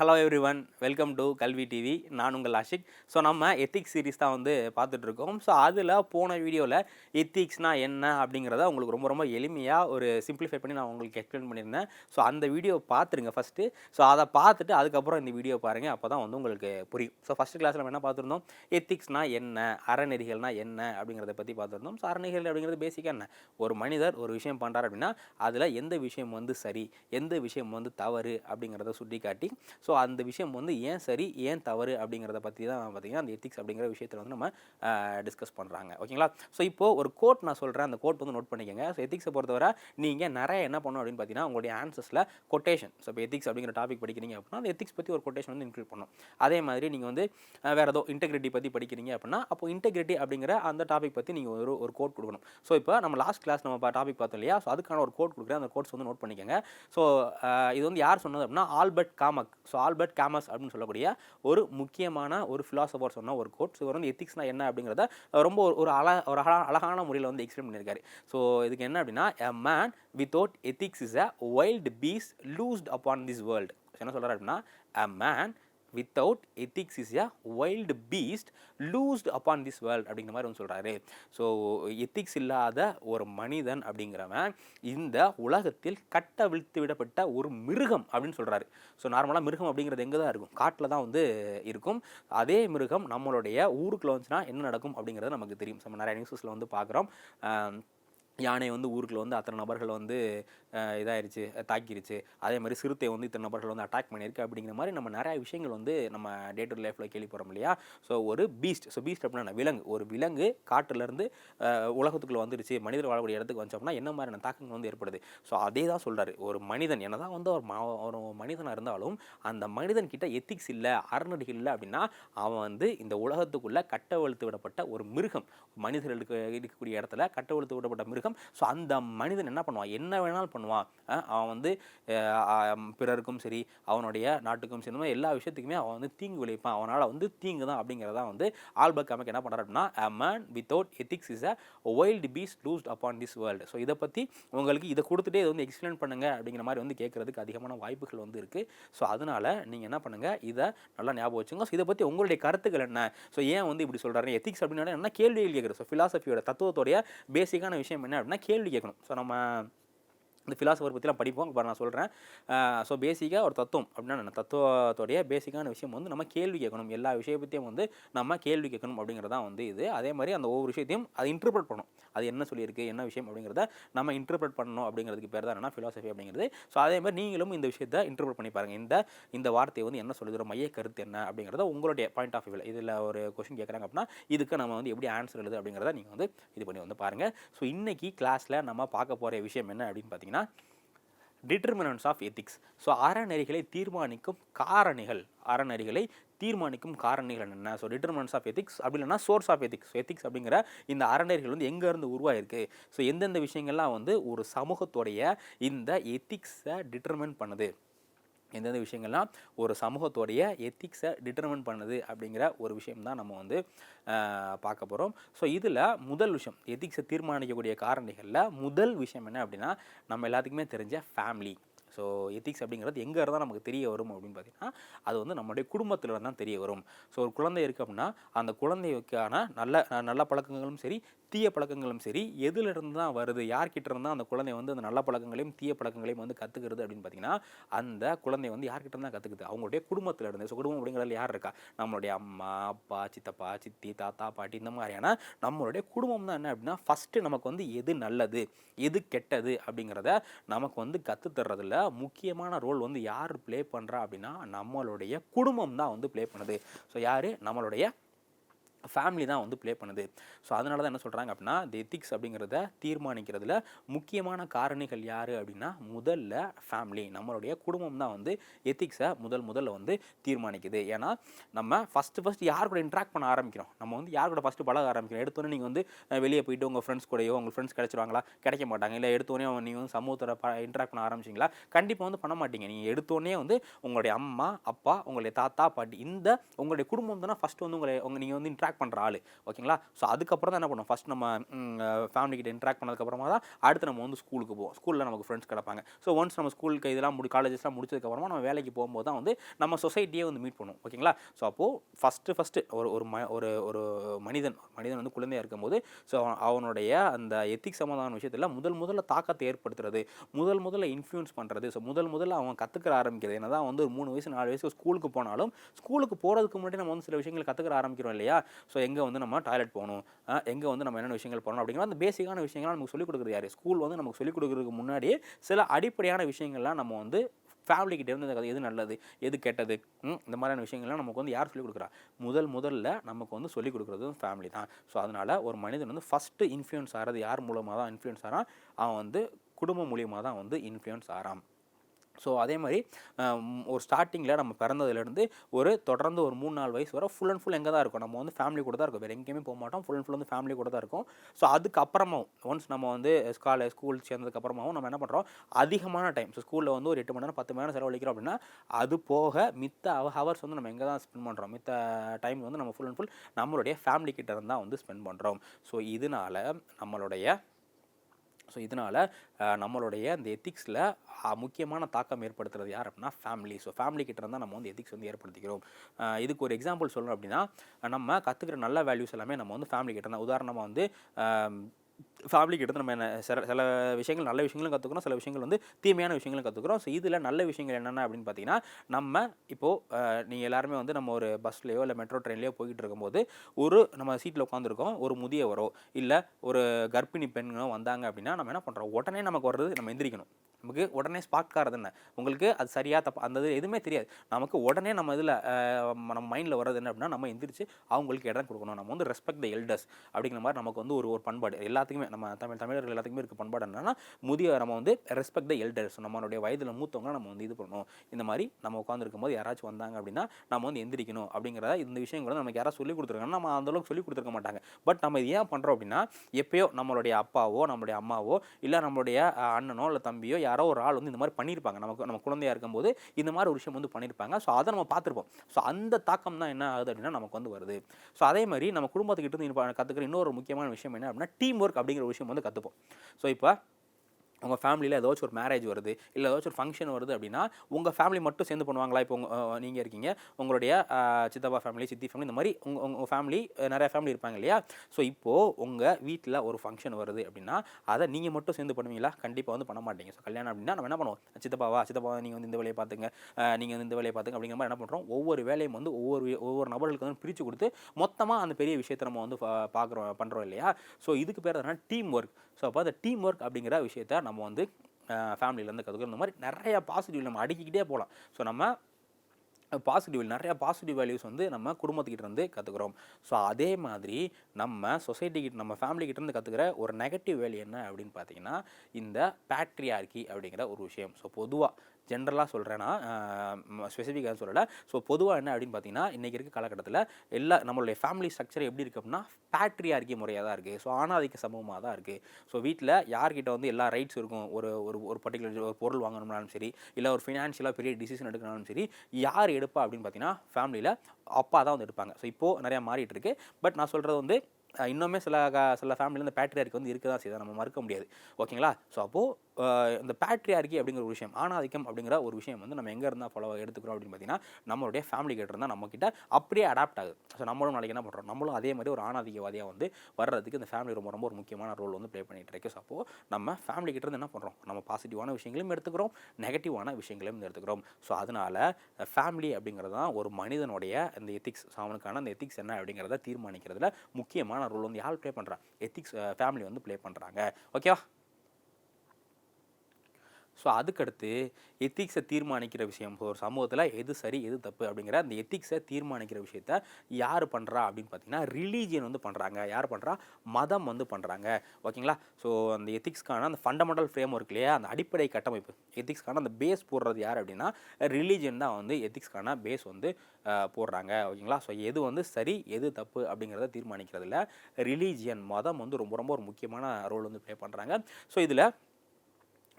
Hello everyone welcome to Kalvi TV நான் உங்கள் Ashik. So நம்ம எத்திக்ஸ் சீரிஸ் தான் வந்து பார்த்துட்ருக்கோம். ஸோ அதில் போன வீடியோவில் எத்திக்ஸ்னால் என்ன அப்படிங்கிறத உங்களுக்கு ரொம்ப ரொம்ப எளிமையாக ஒரு சிம்பிளிஃபை பண்ணி நான் உங்களுக்கு எக்ஸ்பிளைன் பண்ணியிருந்தேன். ஸோ அந்த வீடியோ பார்த்துருங்க ஃபஸ்ட்டு ஸோ அதை பார்த்துட்டு அதுக்கப்புறம் இந்த வீடியோ பாருங்கள் அப்போ தான் வந்து உங்களுக்கு புரியும். ஸோ ஃபஸ்ட் கிளாஸில் நம்ம என்ன பார்த்துருந்தோம்? எத்திக்ஸ்னால் என்ன? அறநெறிகள்னால் என்ன? அப்படிங்கிறத பற்றி பார்த்துருந்தோம். ஸோ அறநெறிகள் அப்படிங்கிறது பேசிக்காக என்ன? ஒரு மனிதர் ஒரு விஷயம் பண்ணுறாரு அப்படின்னா அதில் எந்த விஷயம் வந்து சரி எந்த விஷயம் வந்து தவறு அப்படிங்கிறத சுட்டி காட்டி ஸோ ஸோ அந்த விஷயம் வந்து ஏன் சரி ஏன் தவறு அப்படிங்கிறத பற்றி தான் பார்த்தீங்கன்னா அந்த எத்திக்ஸ் அப்படிங்கிற விஷயத்தில் வந்து நம்ம டிஸ்கஸ் பண்ணுறாங்க ஓகேங்களா ஸோ இப்போது ஒரு கோட் நான் சொல்கிறேன் அந்த கோட் வந்து நோட் பண்ணிக்கோங்க. ஸோ எத்திக்ஸை பொறுத்தவரை நீங்கள் நிறைய என்ன பண்ணணும் அப்படின்னு பார்த்தீங்கன்னா உங்களுடைய ஆன்சர்ஸில் கொட்டேஷன் ஸோ இப்போ எத்திக்ஸ் அப்படிங்கிற டாபிக் படிக்கிறீங்க அப்படின்னா அந்த எத்திக்ஸ் பற்றி ஒரு கொட்டேஷன் வந்து இன்க்ளூட் பண்ணணும். அதே மாதிரி நீங்கள் வந்து வேறு ஏதோ இன்டெகிரிட்டி பற்றி படிக்கிறீங்க அப்படின்னா அப்போ இன்டெகிரிட்டி அப்படிங்கிற அந்த டாபிக் பற்றி நீங்கள் ஒரு ஒரு கோட் கொடுக்கணும். ஸோ இப்போ நம்ம லாஸ்ட் கிளாஸ் நம்ம டாபிக் பார்த்தோம் இல்லையா? ஸோ அதுக்கான ஒரு கோட் கொடுக்குறேன். அந்த கோட்ஸ் வந்து நோட் பண்ணிக்கோங்க. ஸோ இது வந்து யார் சொன்னது அப்படின்னா Albert Camus. So Albert Camus அப்படின்னு சொல்லக்கூடிய ஒரு முக்கியமான ஒரு ஃபிலாசபர் சொன்ன ஒரு கோட் ஸோ இவர் வந்து எத்திக்ஸ்னா என்ன அப்படிங்கிறத ரொம்ப ஒரு அழ ஒரு அழ அழகான முறையில் வந்து எக்ஸ்பிளைன் பண்ணியிருக்காரு. ஸோ இதுக்கு என்ன அப்படின்னா a man without ethics is a wild beast loosed upon this world என்ன சொல்கிறார் அப்படின்னா a man without ethics is a wild beast loosed upon this world அப்படிங்கிற மாதிரி வந்து சொல்கிறாரு ஸோ எத்திக்ஸ் இல்லாத ஒரு மனிதன் அப்படிங்கிறவன் இந்த உலகத்தில் கட்ட விழுத்து விடப்பட்ட ஒரு மிருகம் அப்படின்னு சொல்கிறாரு ஸோ நார்மலாக மிருகம் அப்படிங்கிறது எங்கே தான் இருக்கும்? காட்டில் தான் வந்து இருக்கும். அதே மிருகம் நம்மளுடைய ஊருக்குள்ள வந்துச்சுன்னா என்ன நடக்கும் அப்படிங்கிறது நமக்கு தெரியும். நம்ம நிறைய நியூஸஸில் வந்து பார்க்குறோம். யானை வந்து ஊருக்குள்ள வந்து அத்தனை நபர்கள் வந்து இதாயிருச்சு தாக்கிருச்சு. அதே மாதிரி சிறுத்தை வந்து இத்தனை நபர்கள் வந்து அட்டாக் பண்ணியிருக்கு அப்படிங்கிற மாதிரி நம்ம நிறைய விஷயங்கள் வந்து நம்ம டே டு லைஃப்பில் கேள்விப்படுறோம் இல்லையா? ஸோ ஒரு பீஸ்ட் ஸோ பீஸ்ட் அப்படின்னா விலங்கு. ஒரு விலங்கு காட்டிலேருந்து உலகத்துக்குள்ளே வந்துருச்சு. மனிதர் வாழக்கூடிய இடத்துக்கு வந்துச்சு அப்படின்னா என்ன மாதிரியான தாக்கங்கள் வந்து ஏற்படுது? ஸோ அதே தான் சொல்கிறாரு ஒரு மனிதன் என்ன தான் வந்து ஒரு மா ஒரு மனிதனாக இருந்தாலும் அந்த மனிதன் கிட்ட எத்திக்ஸ் இல்லை அறநடிகள் இல்லை அப்படின்னா அவன் வந்து இந்த உலகத்துக்குள்ளே கட்டவழுத்து விடப்பட்ட ஒரு மிருகம். மனிதர்களுக்கு இருக்கக்கூடிய இடத்துல கட்டவழுத்து விடப்பட்ட மிருகம் ஸோ அந்த மனிதன் என்ன பண்ணுவான்? என்ன வேணாலும் பண்ணுவான். அவன் வந்து பிறருக்கும் சரி அவனுடைய நாட்டுக்கும் சரி இந்த மாதிரி எல்லா விஷயத்துக்குமே அவன் வந்து தீங்கு விளைவிப்பான். அவனால் வந்து தீங்கு தான் அப்படிங்கிறதா வந்து ஆல்பர்ட் அமைக்கு என்ன பண்ணுறாரு அப்படின்னா a man without ethics is a wild beast loosed upon this world so இதை பற்றி உங்களுக்கு இதை கொடுத்துட்டே இதை வந்து எக்ஸ்பிளைன் பண்ணுங்க அப்படிங்கிற மாதிரி வந்து கேட்கறதுக்கு அதிகமான வாய்ப்புகள் வந்து இருக்குது ஸோ அதனால நீங்கள் என்ன பண்ணுங்கள் இதை நல்லா ஞாபகம் வச்சுங்க ஸோ இதை பற்றி உங்களுடைய கருத்துக்கள் என்ன? ஸோ ஏன் வந்து இப்படி சொல்கிறாரு எத்திக்ஸ் அப்படின்னா என்ன கேள்விகள் கேட்குறது ஸோ ஃபிலாசபியோட தத்துவத்தோடைய பேசிக்கான விஷயம் என்ன அப்படின்னா கேள்வி கேட்கணும். ஸோ நம்ம இந்த ஃபிலாசபர் பற்றிலாம் படிப்போம். இப்போ நான் சொல்கிறேன் ஸோ பேசிக்காக ஒரு தத்துவம். அப்படின்னா தத்துவத்தோடைய பேசிக்கான விஷயம் வந்து நம்ம கேள்வி கேட்கணும். எல்லா விஷயத்தையும் வந்து நம்ம கேள்வி கேட்கணும் அப்படிங்கிறது தான் வந்து இது. அதே மாதிரி அந்த ஒவ்வொரு விஷயத்தையும் அதை இன்டர்பிரட் பண்ணணும். அது என்ன சொல்லியிருக்கு? என்ன விஷயம்? அப்படிங்கிறத நம்ம இன்டர்பிரட் பண்ணணும் அப்படிங்கிறதுக்கு பேர் தான் என்ன ஃபிலாசபி அப்படிங்கிறது. ஸோ அதே மாதிரி நீங்களும் இந்த விஷயத்தை இன்டர்பிரட் பண்ணி பாருங்கள் இந்த இந்த வார்த்தையை வந்து என்ன சொல்லுது? மைய கருத்து என்ன? அப்படிங்கிறத உங்களுடைய பாயிண்ட் ஆஃப் வியூவில் இதில் ஒரு கொஷின் கேட்குறாங்க அப்படின்னா இதுக்கு நம்ம வந்து எப்படி ஆன்சர் எழுது அப்படிங்கிறத நீங்கள் வந்து இது பண்ணி வந்து பாருங்கள் ஸோ இன்னைக்கு கிளாஸில் நம்ம பார்க்க போகிற விஷயம் என்ன அப்படின்னு பார்த்தீங்கன்னா டிட்டர்மினன்ஸ் ஆஃப் எத்திக்ஸ் ஸோ அறநெறிகளை தீர்மானிக்கும் காரணிகள். அறநெறிகளை தீர்மானிக்கும் காரணிகள் என்ன ஸோ டிட்டர்மினன்ஸ் ஆஃப் எத்திக்ஸ் அப்படி இல்லைன்னா சோர்ஸ் ஆஃப் எத்திக்ஸ் எத்திக்ஸ் அப்படிங்கிற இந்த அறநெறிகள் வந்து எங்கேருந்து உருவாயிருக்கு? ஸோ எந்தெந்த விஷயங்கள்லாம் வந்து ஒரு சமூகத்தோடைய இந்த எத்திக்ஸை டிட்டர்மின் பண்ணுது? எந்தெந்த விஷயங்கள்லாம் ஒரு சமூகத்தோடைய எத்திக்ஸை டிட்டர்மின் பண்ணுது அப்படிங்கிற ஒரு விஷயம் தான் நம்ம வந்து பார்க்க போகிறோம் ஸோ இதில் முதல் விஷயம் எத்திக்ஸை தீர்மானிக்கக்கூடிய காரணிகளில் முதல் விஷயம் என்ன அப்படின்னா நம்ம எல்லாத்துக்குமே தெரிஞ்ச ஃபேமிலி ஸோ எத்திக்ஸ் அப்படிங்கிறது எங்கே இருந்தால் நமக்கு தெரிய வரும் அப்படின்னு பார்த்தீங்கன்னா அது வந்து நம்மளுடைய குடும்பத்தில் தான் தெரிய வரும். ஸோ ஒரு குழந்தை இருக்குது அப்படின்னா அந்த குழந்தைக்கான நல்ல நல்ல பழக்கங்களும் சரி தீய பழக்கங்களும் சரி எதிலிருந்து தான் வருது யார்கிட்ட இருந்தால் அந்த குழந்தை வந்து அந்த நல்ல பழக்கங்களையும் தீய பழக்கங்களையும் வந்து கற்றுக்கிறது அப்படின்னு பார்த்தீங்கன்னா அந்த குழந்தை வந்து யார்கிட்ட இருந்தால் கற்றுக்குது அவங்களுடைய குடும்பத்தில் இருந்து ஸோ குடும்பம் அப்படிங்கிறதுல யார் இருக்கா? நம்மளுடைய அம்மா அப்பா சித்தப்பா சித்தி தாத்தா பாட்டி இந்த மாதிரியான நம்மளுடைய குடும்பம் தான் என்ன அப்படின்னா ஃபஸ்ட்டு நமக்கு வந்து எது நல்லது எது கெட்டது அப்படிங்கிறத நமக்கு வந்து கற்றுத்தர்றதுல முக்கியமான ரோல் வந்து யார் ப்ளே பண்ணுறா அப்படின்னா நம்மளுடைய குடும்பம் தான் வந்து ப்ளே பண்ணுது. ஸோ யார்? நம்மளுடைய ஃபேமிலி தான் வந்து ப்ளே பண்ணுது. ஸோ அதனால தான் என்ன சொல்கிறாங்க அப்படின்னா தி எத்திக்ஸ் அப்படிங்கிறத தீர்மானிக்கிறதுல முக்கியமான காரணிகள் யார் அப்படின்னா முதல்ல ஃபேமிலி நம்மளுடைய குடும்பம் தான் வந்து எத்திக்ஸை முதல் முதல்ல வந்து தீர்மானிக்குது. ஏன்னா நம்ம ஃபஸ்ட்டு ஃபஸ்ட்டு யார் கூட இன்ட்ராக்ட் பண்ண ஆரம்பிக்கிறோம்? நம்ம வந்து யார் கூட ஃபஸ்ட்டு பழக ஆரம்பிக்கிறோம்? எடுத்தோன்னே நீங்கள் வந்து வெளியே போயிட்டு உங்கள் ஃப்ரெண்ட்ஸ் கூடயோ உங்கள் ஃப்ரெண்ட்ஸ் கிடச்சிருவாங்களா? கிடைக்க மாட்டாங்க. இல்லை எடுத்தோடனே நீங்கள் வந்து சமூகத்தோட ப இன்ட்ராக்ட் பண்ண ஆரம்பிச்சிங்களா? கண்டிப்பாக வந்து பண்ண மாட்டீங்க. நீங்கள் எடுத்தோடனே வந்து உங்களுடைய அம்மா அப்பா உங்களுடைய தாத்தா பாட்டி இந்த உங்களுடைய குடும்பம் தானே ஃபஸ்ட்டு வந்து உங்களை உங்கள் நீங்கள் வந்து இன்ட்ராக்ட் இன்ட்ராக்ட் பண்ணுற ஆள். ஓகேங்களா ஸோ அதுக்கப்புறம் தான் என்ன பண்ணுவோம் ஃபஸ்ட் நம்ம ஃபேமிலி கிட்ட இன்ட்ராக்ட் பண்ணதுக்கப்புறமா தான் அடுத்து நம்ம வந்து ஸ்கூலுக்கு போவோம். ஸ்கூலில் நமக்கு ஃப்ரெண்ட்ஸ் கிடப்பாங்க. ஸோ ஒன்ஸ் நம்ம ஸ்கூலுக்கு இதெல்லாம் முடி காலேஜஸ்லாம் முடிச்சதுக்கப்புறமா நம்ம வேலைக்கு போகும்போது தான் வந்து நம்ம சொசைட்டியே வந்து மீட் பண்ணுவோம். ஓகேங்களா ஸோ அப்போது ஃபஸ்ட்டு ஃபஸ்ட்டு ஒரு ஒரு ம ஒரு ஒரு மனிதன் மனிதன் வந்து குழந்தையாக இருக்கும்போது ஸோ அவனுடைய அந்த எத்திக் சம்மந்தமான விஷயத்தில் முதல் முதல்ல தாக்கத்தை ஏற்படுத்துறது முதல் முதல்ல இன்ஃப்ளூயன்ஸ் பண்ணுறது ஸோ முதல் முதல்ல அவன் கற்றுக்கிற ஆரம்பிக்கிறது. என்ன தான் வந்து ஒரு மூணு வயசு நாலு வயசு ஸ்கூலுக்கு போனாலும் ஸ்கூலுக்கு போகிறதுக்கு முன்னாடி நம்ம வந்து சில விஷயங்கள் கற்றுக்கிற ஆரம்பிக்கிறோம் இல்லையா? ஸோ எங்கே வந்து நம்ம டாய்லெட் போகணும்? எங்கே வந்து நம்ம என்னென்ன விஷயங்கள் போகணும் அப்படிங்கிற அந்த பேசிக்கான விஷயங்கள்லாம் நமக்கு சொல்லிக் கொடுக்குறது யார்? ஸ்கூல் வந்து நமக்கு சொல்லிக் கொடுக்குறதுக்கு முன்னாடியே சில அடிப்படையான விஷயங்கள்லாம் நம்ம வந்து ஃபேமிலிக்கிட்டே இருந்து எது நல்லது? எது கெட்டது? ம், இந்த மாதிரியான விஷயங்கள்லாம் நமக்கு வந்து யார் சொல்லிக் கொடுக்குறா? முதல் முதல்ல நமக்கு வந்து சொல்லிக் கொடுக்குறது ஃபேமிலி தான். ஸோ அதனால் ஒரு மனிதன் வந்து ஃபஸ்ட்டு இன்ஃப்ளூயன்ஸ் ஆகிறது யார் மூலமாக தான் இன்ஃப்ளூயன்ஸ் ஆகிறான் அவன் வந்து குடும்பம் மூலியமாக தான் வந்து இன்ஃப்ளூயன்ஸ் ஆகிறான் ஸோ அதே மாதிரி ஒரு ஸ்டார்டிங்கில் நம்ம பிறந்ததுலேருந்து ஒரு தொடர்ந்து ஒரு மூணு நாலு வயசு வர ஃபுல் அண்ட் ஃபுல் எங்கே தான் இருக்கும். நம்ம வந்து ஃபேமிலி கூட தான் இருக்கும். வேறு எங்கேயுமே போக மாட்டோம். ஃபுல் அண்ட் ஃபுல் வந்து ஃபேமிலி கூட தான் இருக்கும். ஸோ அதுக்கப்புறமாவும் ஒன்ஸ் நம்ம வந்து காலேஜ் ஸ்கூல் சேர்ந்ததுக்கப்புறமாவும் நம்ம என்ன பண்ணுறோம் அதிகமான டைம் ஸோ ஸ்கூலில் வந்து ஒரு எட்டு மணி நேரம் பத்து மணி நேரம் செலவழிக்கிறோம் அப்படின்னா அது போக மித்த ஹவர்ஸ் வந்து நம்ம எங்கே தான் ஸ்பெண்ட் பண்ணுறோம் மித்த டைம் வந்து நம்ம ஃபுல் அண்ட் ஃபுல் நம்மளுடைய ஃபேமிலி கிட்ட தான் வந்து ஸ்பெண்ட் பண்ணுறோம் ஸோ இதனால நம்மளுடைய ஸோ இதனால் நம்மளுடைய அந்த எத்திக்ஸில் முக்கியமான தாக்கம் ஏற்படுத்துறது யார் அப்படின்னா ஃபேமிலி ஸோ ஃபேமிலி கிட்ட இருந்தால் நம்ம வந்து எத்திக்ஸ் வந்து ஏற்படுத்திக்கிறோம். இதுக்கு ஒரு எக்ஸாம்பிள் சொல்லணும் அப்படின்னா நம்ம கற்றுக்கிற நல்ல வேல்யூஸ் எல்லாமே நம்ம வந்து ஃபேமிலி கிட்ட இருந்தால் உதாரணமாக வந்து ஃபேமிலிக்கு எடுத்து நம்ம என்ன சில சில விஷயங்கள் நல்ல விஷயங்களும் கற்றுக்குறோம் சில விஷயங்கள் வந்து தீமையான விஷயங்களும் கற்றுக்குறோம் ஸோ இதில் நல்ல விஷயங்கள் என்னென்ன அப்படின்னு பார்த்தீங்கன்னா நம்ம இப்போது நீங்கள் எல்லாருமே வந்து நம்ம ஒரு பஸ்லையோ இல்லை மெட்ரோ ட்ரெயின்லையோ போய்கிட்டு இருக்கும்போது ஒரு நம்ம சீட்டில் உட்காந்துருக்கோம் ஒரு முதியவரோ இல்லை ஒரு கர்ப்பிணி பெண்களோ வந்தாங்க அப்படின்னா நம்ம என்ன பண்ணுறோம் உடனே நமக்கு வர்றது நம்ம எந்திரிக்கணும். நமக்கு உடனே ஸ்பாக் ஆகிறது என்ன? உங்களுக்கு அது சரியாக தப்பு அந்த இது எதுவுமே தெரியாது. நமக்கு உடனே நம்ம இதில் நம்ம மைண்டில் வர்றது என்ன அப்படின்னா நம்ம எந்திரிச்சு அவங்களுக்கு இடம் கொடுக்கணும். நம்ம வந்து ரெஸ்பெக்ட் த எல்டர்ஸ் அப்படிங்கிற மாதிரி நமக்கு வந்து ஒரு ஒரு பண்பாடு. எல்லாத்துக்குமே நம்ம தமிழ் தமிழர்கள் எல்லாத்துக்குமே இருக்க பண்பாடு என்னன்னா முதிய நம்ம வந்து ரெஸ்பெக்ட் த எல்டர்ஸ் நம்மளுடைய வயதில் மூத்தவங்க நம்ம வந்து இது பண்ணணும். இந்த மாதிரி நம்ம உட்காந்துருக்கும் போது யாராச்சும் வந்தாங்க அப்படின்னா நம்ம வந்து எந்திரிக்கணும் அப்படிங்கிறத இந்த விஷயங்களை வந்து நமக்கு யாராவது சொல்லி கொடுத்துருக்காங்க. நம்ம அந்த அளவுக்கு சொல்லி கொடுத்துருக்க மாட்டாங்க. பட் நம்ம இது ஏன் பண்ணுறோம் அப்படின்னா எப்பயோ நம்மளுடைய அப்பாவோ நம்மளுடைய அம்மாவோ இல்லை நம்மளுடைய அண்ணனோ இல்லை தம்பியோ யாரோ ஒரு ஆள் வந்து இந்த மாதிரி பண்ணியிருப்பாங்க. நமக்கு நம்ம குழந்தையா இருக்கும்போது இந்த மாதிரி ஒரு விஷயம் வந்து பண்ணியிருப்பாங்க. ஸோ அதை நம்ம பார்த்துருப்போம். ஸோ அந்த தாக்கம் தான் என்ன ஆகுது அப்படின்னா நமக்கு வந்து வருது. ஸோ அதே மாதிரி நம்ம குடும்பத்துக்கிட்ட இருந்து கற்றுக்கிற இன்னொரு முக்கியமான விஷயம் என்ன அப்படின்னா டீம் ஒர்க் அப்படிங்கிற அப்படிங்கிற விஷயம் வந்து கற்றுப்போம் ஸோ இப்போ உங்கள் ஃபேமிலியில் ஏதாச்சும் ஒரு மேரேஜ் வருது இல்லை ஏதாச்சும் ஒரு ஃபங்க்ஷன் வருது அப்படின்னா உங்கள் ஃபேமிலி மட்டும் சேர்ந்து பண்ணுவாங்களா? இப்போ உங்கள் நீங்கள் இருக்கீங்க. உங்களுடைய சித்தப்பா ஃபேமிலி சித்தி ஃபேமிலி இந்த மாதிரி உங்கள் உங்கள் ஃபேமிலி நிறைய ஃபேமிலி இருப்பாங்க இல்லையா? ஸோ இப்போது உங்கள் வீட்டில் ஒரு ஃபங்க்ஷன் வருது அப்படின்னா அதை நீங்கள் மட்டும் சேர்ந்து பண்ணுவீங்களா? கண்டிப்பாக வந்து பண்ண மாட்டீங்க. ஸோ கல்யாணம் அப்படின்னா நம்ம என்ன பண்ணுவோம்? சித்தப்பாவா சித்தப்பாவா நீங்கள் வந்து இந்த வேலையை பார்த்துங்க. நீங்கள் வந்து இந்த வேலையை பார்த்துங்க அப்படிங்கிற மாதிரி என்ன பண்ணுறோம் ஒவ்வொரு வேலையும் வந்து ஒவ்வொரு ஒவ்வொரு நபர்களுக்கு வந்து பிரித்து கொடுத்து மொத்தமாக அந்த பெரிய விஷயத்தை நம்ம வந்து பார்க்குறோம் பண்ணுறோம் இல்லையா? ஸோ இதுக்கு பேர் என்ன டீம் ஒர்க் ஸோ அப்போ அந்த டீம் ஒர்க் அப்படிங்கிற விஷயத்த நம்ம வந்து ஃபேமிலியிலேருந்து கற்றுக்கிறோம் இந்த மாதிரி நிறையா பாசிட்டிவ் நம்ம அடுக்கிக்கிட்டே போகலாம். ஸோ நம்ம பாசிட்டிவ் நிறையா பாசிட்டிவ் வேல்யூஸ் வந்து நம்ம குடும்பத்துக்கிட்டேருந்து கற்றுக்குறோம் ஸோ அதே மாதிரி நம்ம சொசைட்டிக்கிட்ட நம்ம ஃபேமிலிக்கிட்டேருந்து கற்றுக்கிற ஒரு நெகட்டிவ் வேல்யூ என்ன அப்படின்னு பார்த்தீங்கன்னா இந்த பேட்ரியார்கி அப்படிங்கிற ஒரு விஷயம். ஸோ பொதுவாக ஜென்ரலாக சொல்கிறேன்னா ஸ்பெசிஃபிக்காக சொல்லலை. ஸோ பொதுவாக என்ன அப்படின்னு பார்த்தீங்கன்னா இன்றைக்கி இருக்க காலகட்டத்தில் எல்லா நம்மளுடைய ஃபேமிலி ஸ்ட்ரக்சர் எப்படி இருக்குது அப்படின்னா பேட்ரியார்கி முறையாக தான் இருக்குது ஸோ ஆணாதிக்க சமூகமாக தான் இருக்குது ஸோ வீட்டில் யார்கிட்ட வந்து எல்லா ரைட்ஸ் இருக்கும்? ஒரு ஒரு ஒரு பர்டிகுலர் ஒரு பொருள் வாங்கணும்னாலும் சரி இல்லை ஒரு ஃபினான்ஷியலாக பெரிய டிசிஷன் எடுக்கணும்னாலும் சரி யார் எடுப்பா அப்படின்னு பார்த்தீங்கன்னா ஃபேமிலியில் அப்பா தான் வந்து எடுப்பாங்க. ஸோ இப்போது நிறையா மாறிட்டு இருக்கு. பட் நான் சொல்கிறது வந்து இன்னுமே சில க- சில ஃபேமிலியில் இந்த பேட்ரியார்க்கு வந்து இருக்க தான் செய்யுது. நம்ம மறுக்க முடியாது. ஓகேங்களா ஸோ அப்போது இந்த பேட்ரியார்கி அப்படிங்கிற ஒரு விஷயம் ஆணாதிக்கம் அப்படிங்கிற ஒரு விஷயம் வந்து நம்ம எங்கே இருந்தால் ஃபாலோ எடுத்துக்கிறோம் அப்படின்னு பார்த்தீங்கன்னா நம்மளுடைய ஃபேமிலி கிட்ட இருந்தால் நம்மக்கிட்ட அப்படியே அடாப்ட் ஆகுது. ஸோ நம்மளும் நாளைக்கு என்ன பண்ணுறோம் நம்மளும் அதே மாதிரி ஒரு ஆணாதிக்கவாதியாக வந்து வர்றதுக்கு இந்த ஃபேமிலி ரொம்ப ரொம்ப ஒரு முக்கியமான ரோல் வந்து ப்ளே பண்ணிகிட்டு இருக்கு. ஸோ அப்போது நம்ம ஃபேமிலி கிட்ட இருந்து என்ன பண்ணுறோம் நம்ம பாசிட்டிவான விஷயங்களையும் எடுத்துக்கிறோம் நெகட்டிவான விஷயங்களையும் எடுத்துக்கிறோம். ஸோ அதனால ஃபேமிலி அப்படிங்கிறது தான் ஒரு மனிதனுடைய இந்த எத்திக்ஸ் ஸோ அவனுக்கான அந்த எத்திக்ஸ் என்ன அப்படிங்கிறத தீர்மானிக்கிறதுல முக்கியமான ரோல் வந்து யார் ப்ளே பண்ணுறான் எத்திக்ஸ் ஃபேமிலி வந்து ப்ளே பண்ணுறாங்க ஓகேவா ஸோ அதுக்கடுத்து எத்திக்ஸை தீர்மானிக்கிற விஷயம். ஒரு சமூகத்தில் எது சரி எது தப்பு அப்படிங்கிற அந்த எத்திக்ஸை தீர்மானிக்கிற விஷயத்த யார் பண்ணுறா அப்படின்னு பார்த்தீங்கன்னா ரிலீஜியன் வந்து பண்ணுறாங்க யார் பண்ணுறா மதம் வந்து பண்ணுறாங்க ஓகேங்களா ஸோ அந்த எத்திக்ஸ்க்கான அந்த ஃபண்டமெண்டல் ஃப்ரேம் ஒர்க் இல்லையா? அந்த அடிப்படை கட்டமைப்பு. எத்திக்ஸ்க்கான அந்த பேஸ் போடுறது யார் அப்படின்னா ரிலீஜியன் தான் வந்து எத்திக்ஸ்க்கான பேஸ் வந்து போடுறாங்க. ஓகேங்களா ஸோ எது வந்து சரி எது தப்பு அப்படிங்கிறத தீர்மானிக்கிறதுல ரிலீஜியன் மதம் வந்து ரொம்ப ரொம்ப ஒரு முக்கியமான ரோல் வந்து ப்ளே பண்ணுறாங்க ஸோ இதில்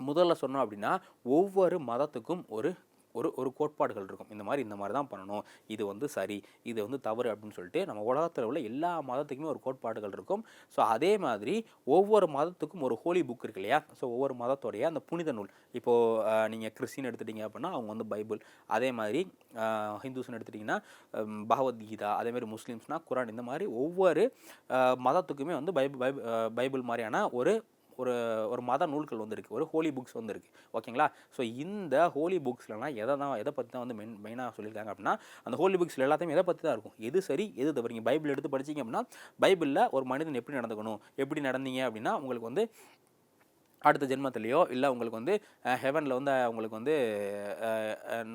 முதல்ல சொன்னோம் அப்படின்னா ஒவ்வொரு மதத்துக்கும் ஒரு ஒரு ஒரு கோட்பாடுகள் இருக்கும். இந்த மாதிரி இந்த மாதிரி தான் பண்ணணும். இது வந்து சரி இது வந்து தவறு அப்படின்னு சொல்லிட்டு நம்ம உலகத்தில் உள்ள எல்லா மதத்துக்குமே ஒரு கோட்பாடுகள் இருக்கும். ஸோ அதே மாதிரி ஒவ்வொரு மதத்துக்கும் ஒரு ஹோலி புக் இருக்கு இல்லையா? ஸோ ஒவ்வொரு மதத்தோடைய அந்த புனித நூல். இப்போது நீங்கள் கிறிஸ்டின் எடுத்துட்டீங்க அப்படின்னா அவங்க வந்து பைபிள். அதே மாதிரி ஹிந்துஸ்னு எடுத்துட்டிங்கன்னா பகவத்கீதா அதே மாதிரி முஸ்லீம்ஸ்னால் குரான். இந்த மாதிரி ஒவ்வொரு மதத்துக்குமே வந்து பைபிள் பைபிள் பைபிள் மாதிரியான ஒரு ஒரு ஒரு மத நூல்கள் வந்துருக்கு ஒரு ஹோலி புக்ஸ் வந்துருக்கு. ஓகேங்களா ஸோ இந்த ஹோலி புக்ஸ்லலாம் எதை தான் எதை பற்றி தான் வந்து மெயின் மெயினாக சொல்லியிருக்காங்க அப்படின்னா அந்த ஹோலி புக்ஸில் எல்லாத்தையும் எதை பற்றி தான் இருக்கும்? எது சரி எது தவறு? நீங்கள் பைபிள் எடுத்து படிச்சீங்க அப்படின்னா பைபிளில் ஒரு மனிதன் எப்படி நடந்துக்கணும்? எப்படி நடந்தீங்க அப்படின்னா உங்களுக்கு வந்து அடுத்த ஜென்மத்திலையோ இல்லை உங்களுக்கு வந்து ஹெவனில் வந்து உங்களுக்கு வந்து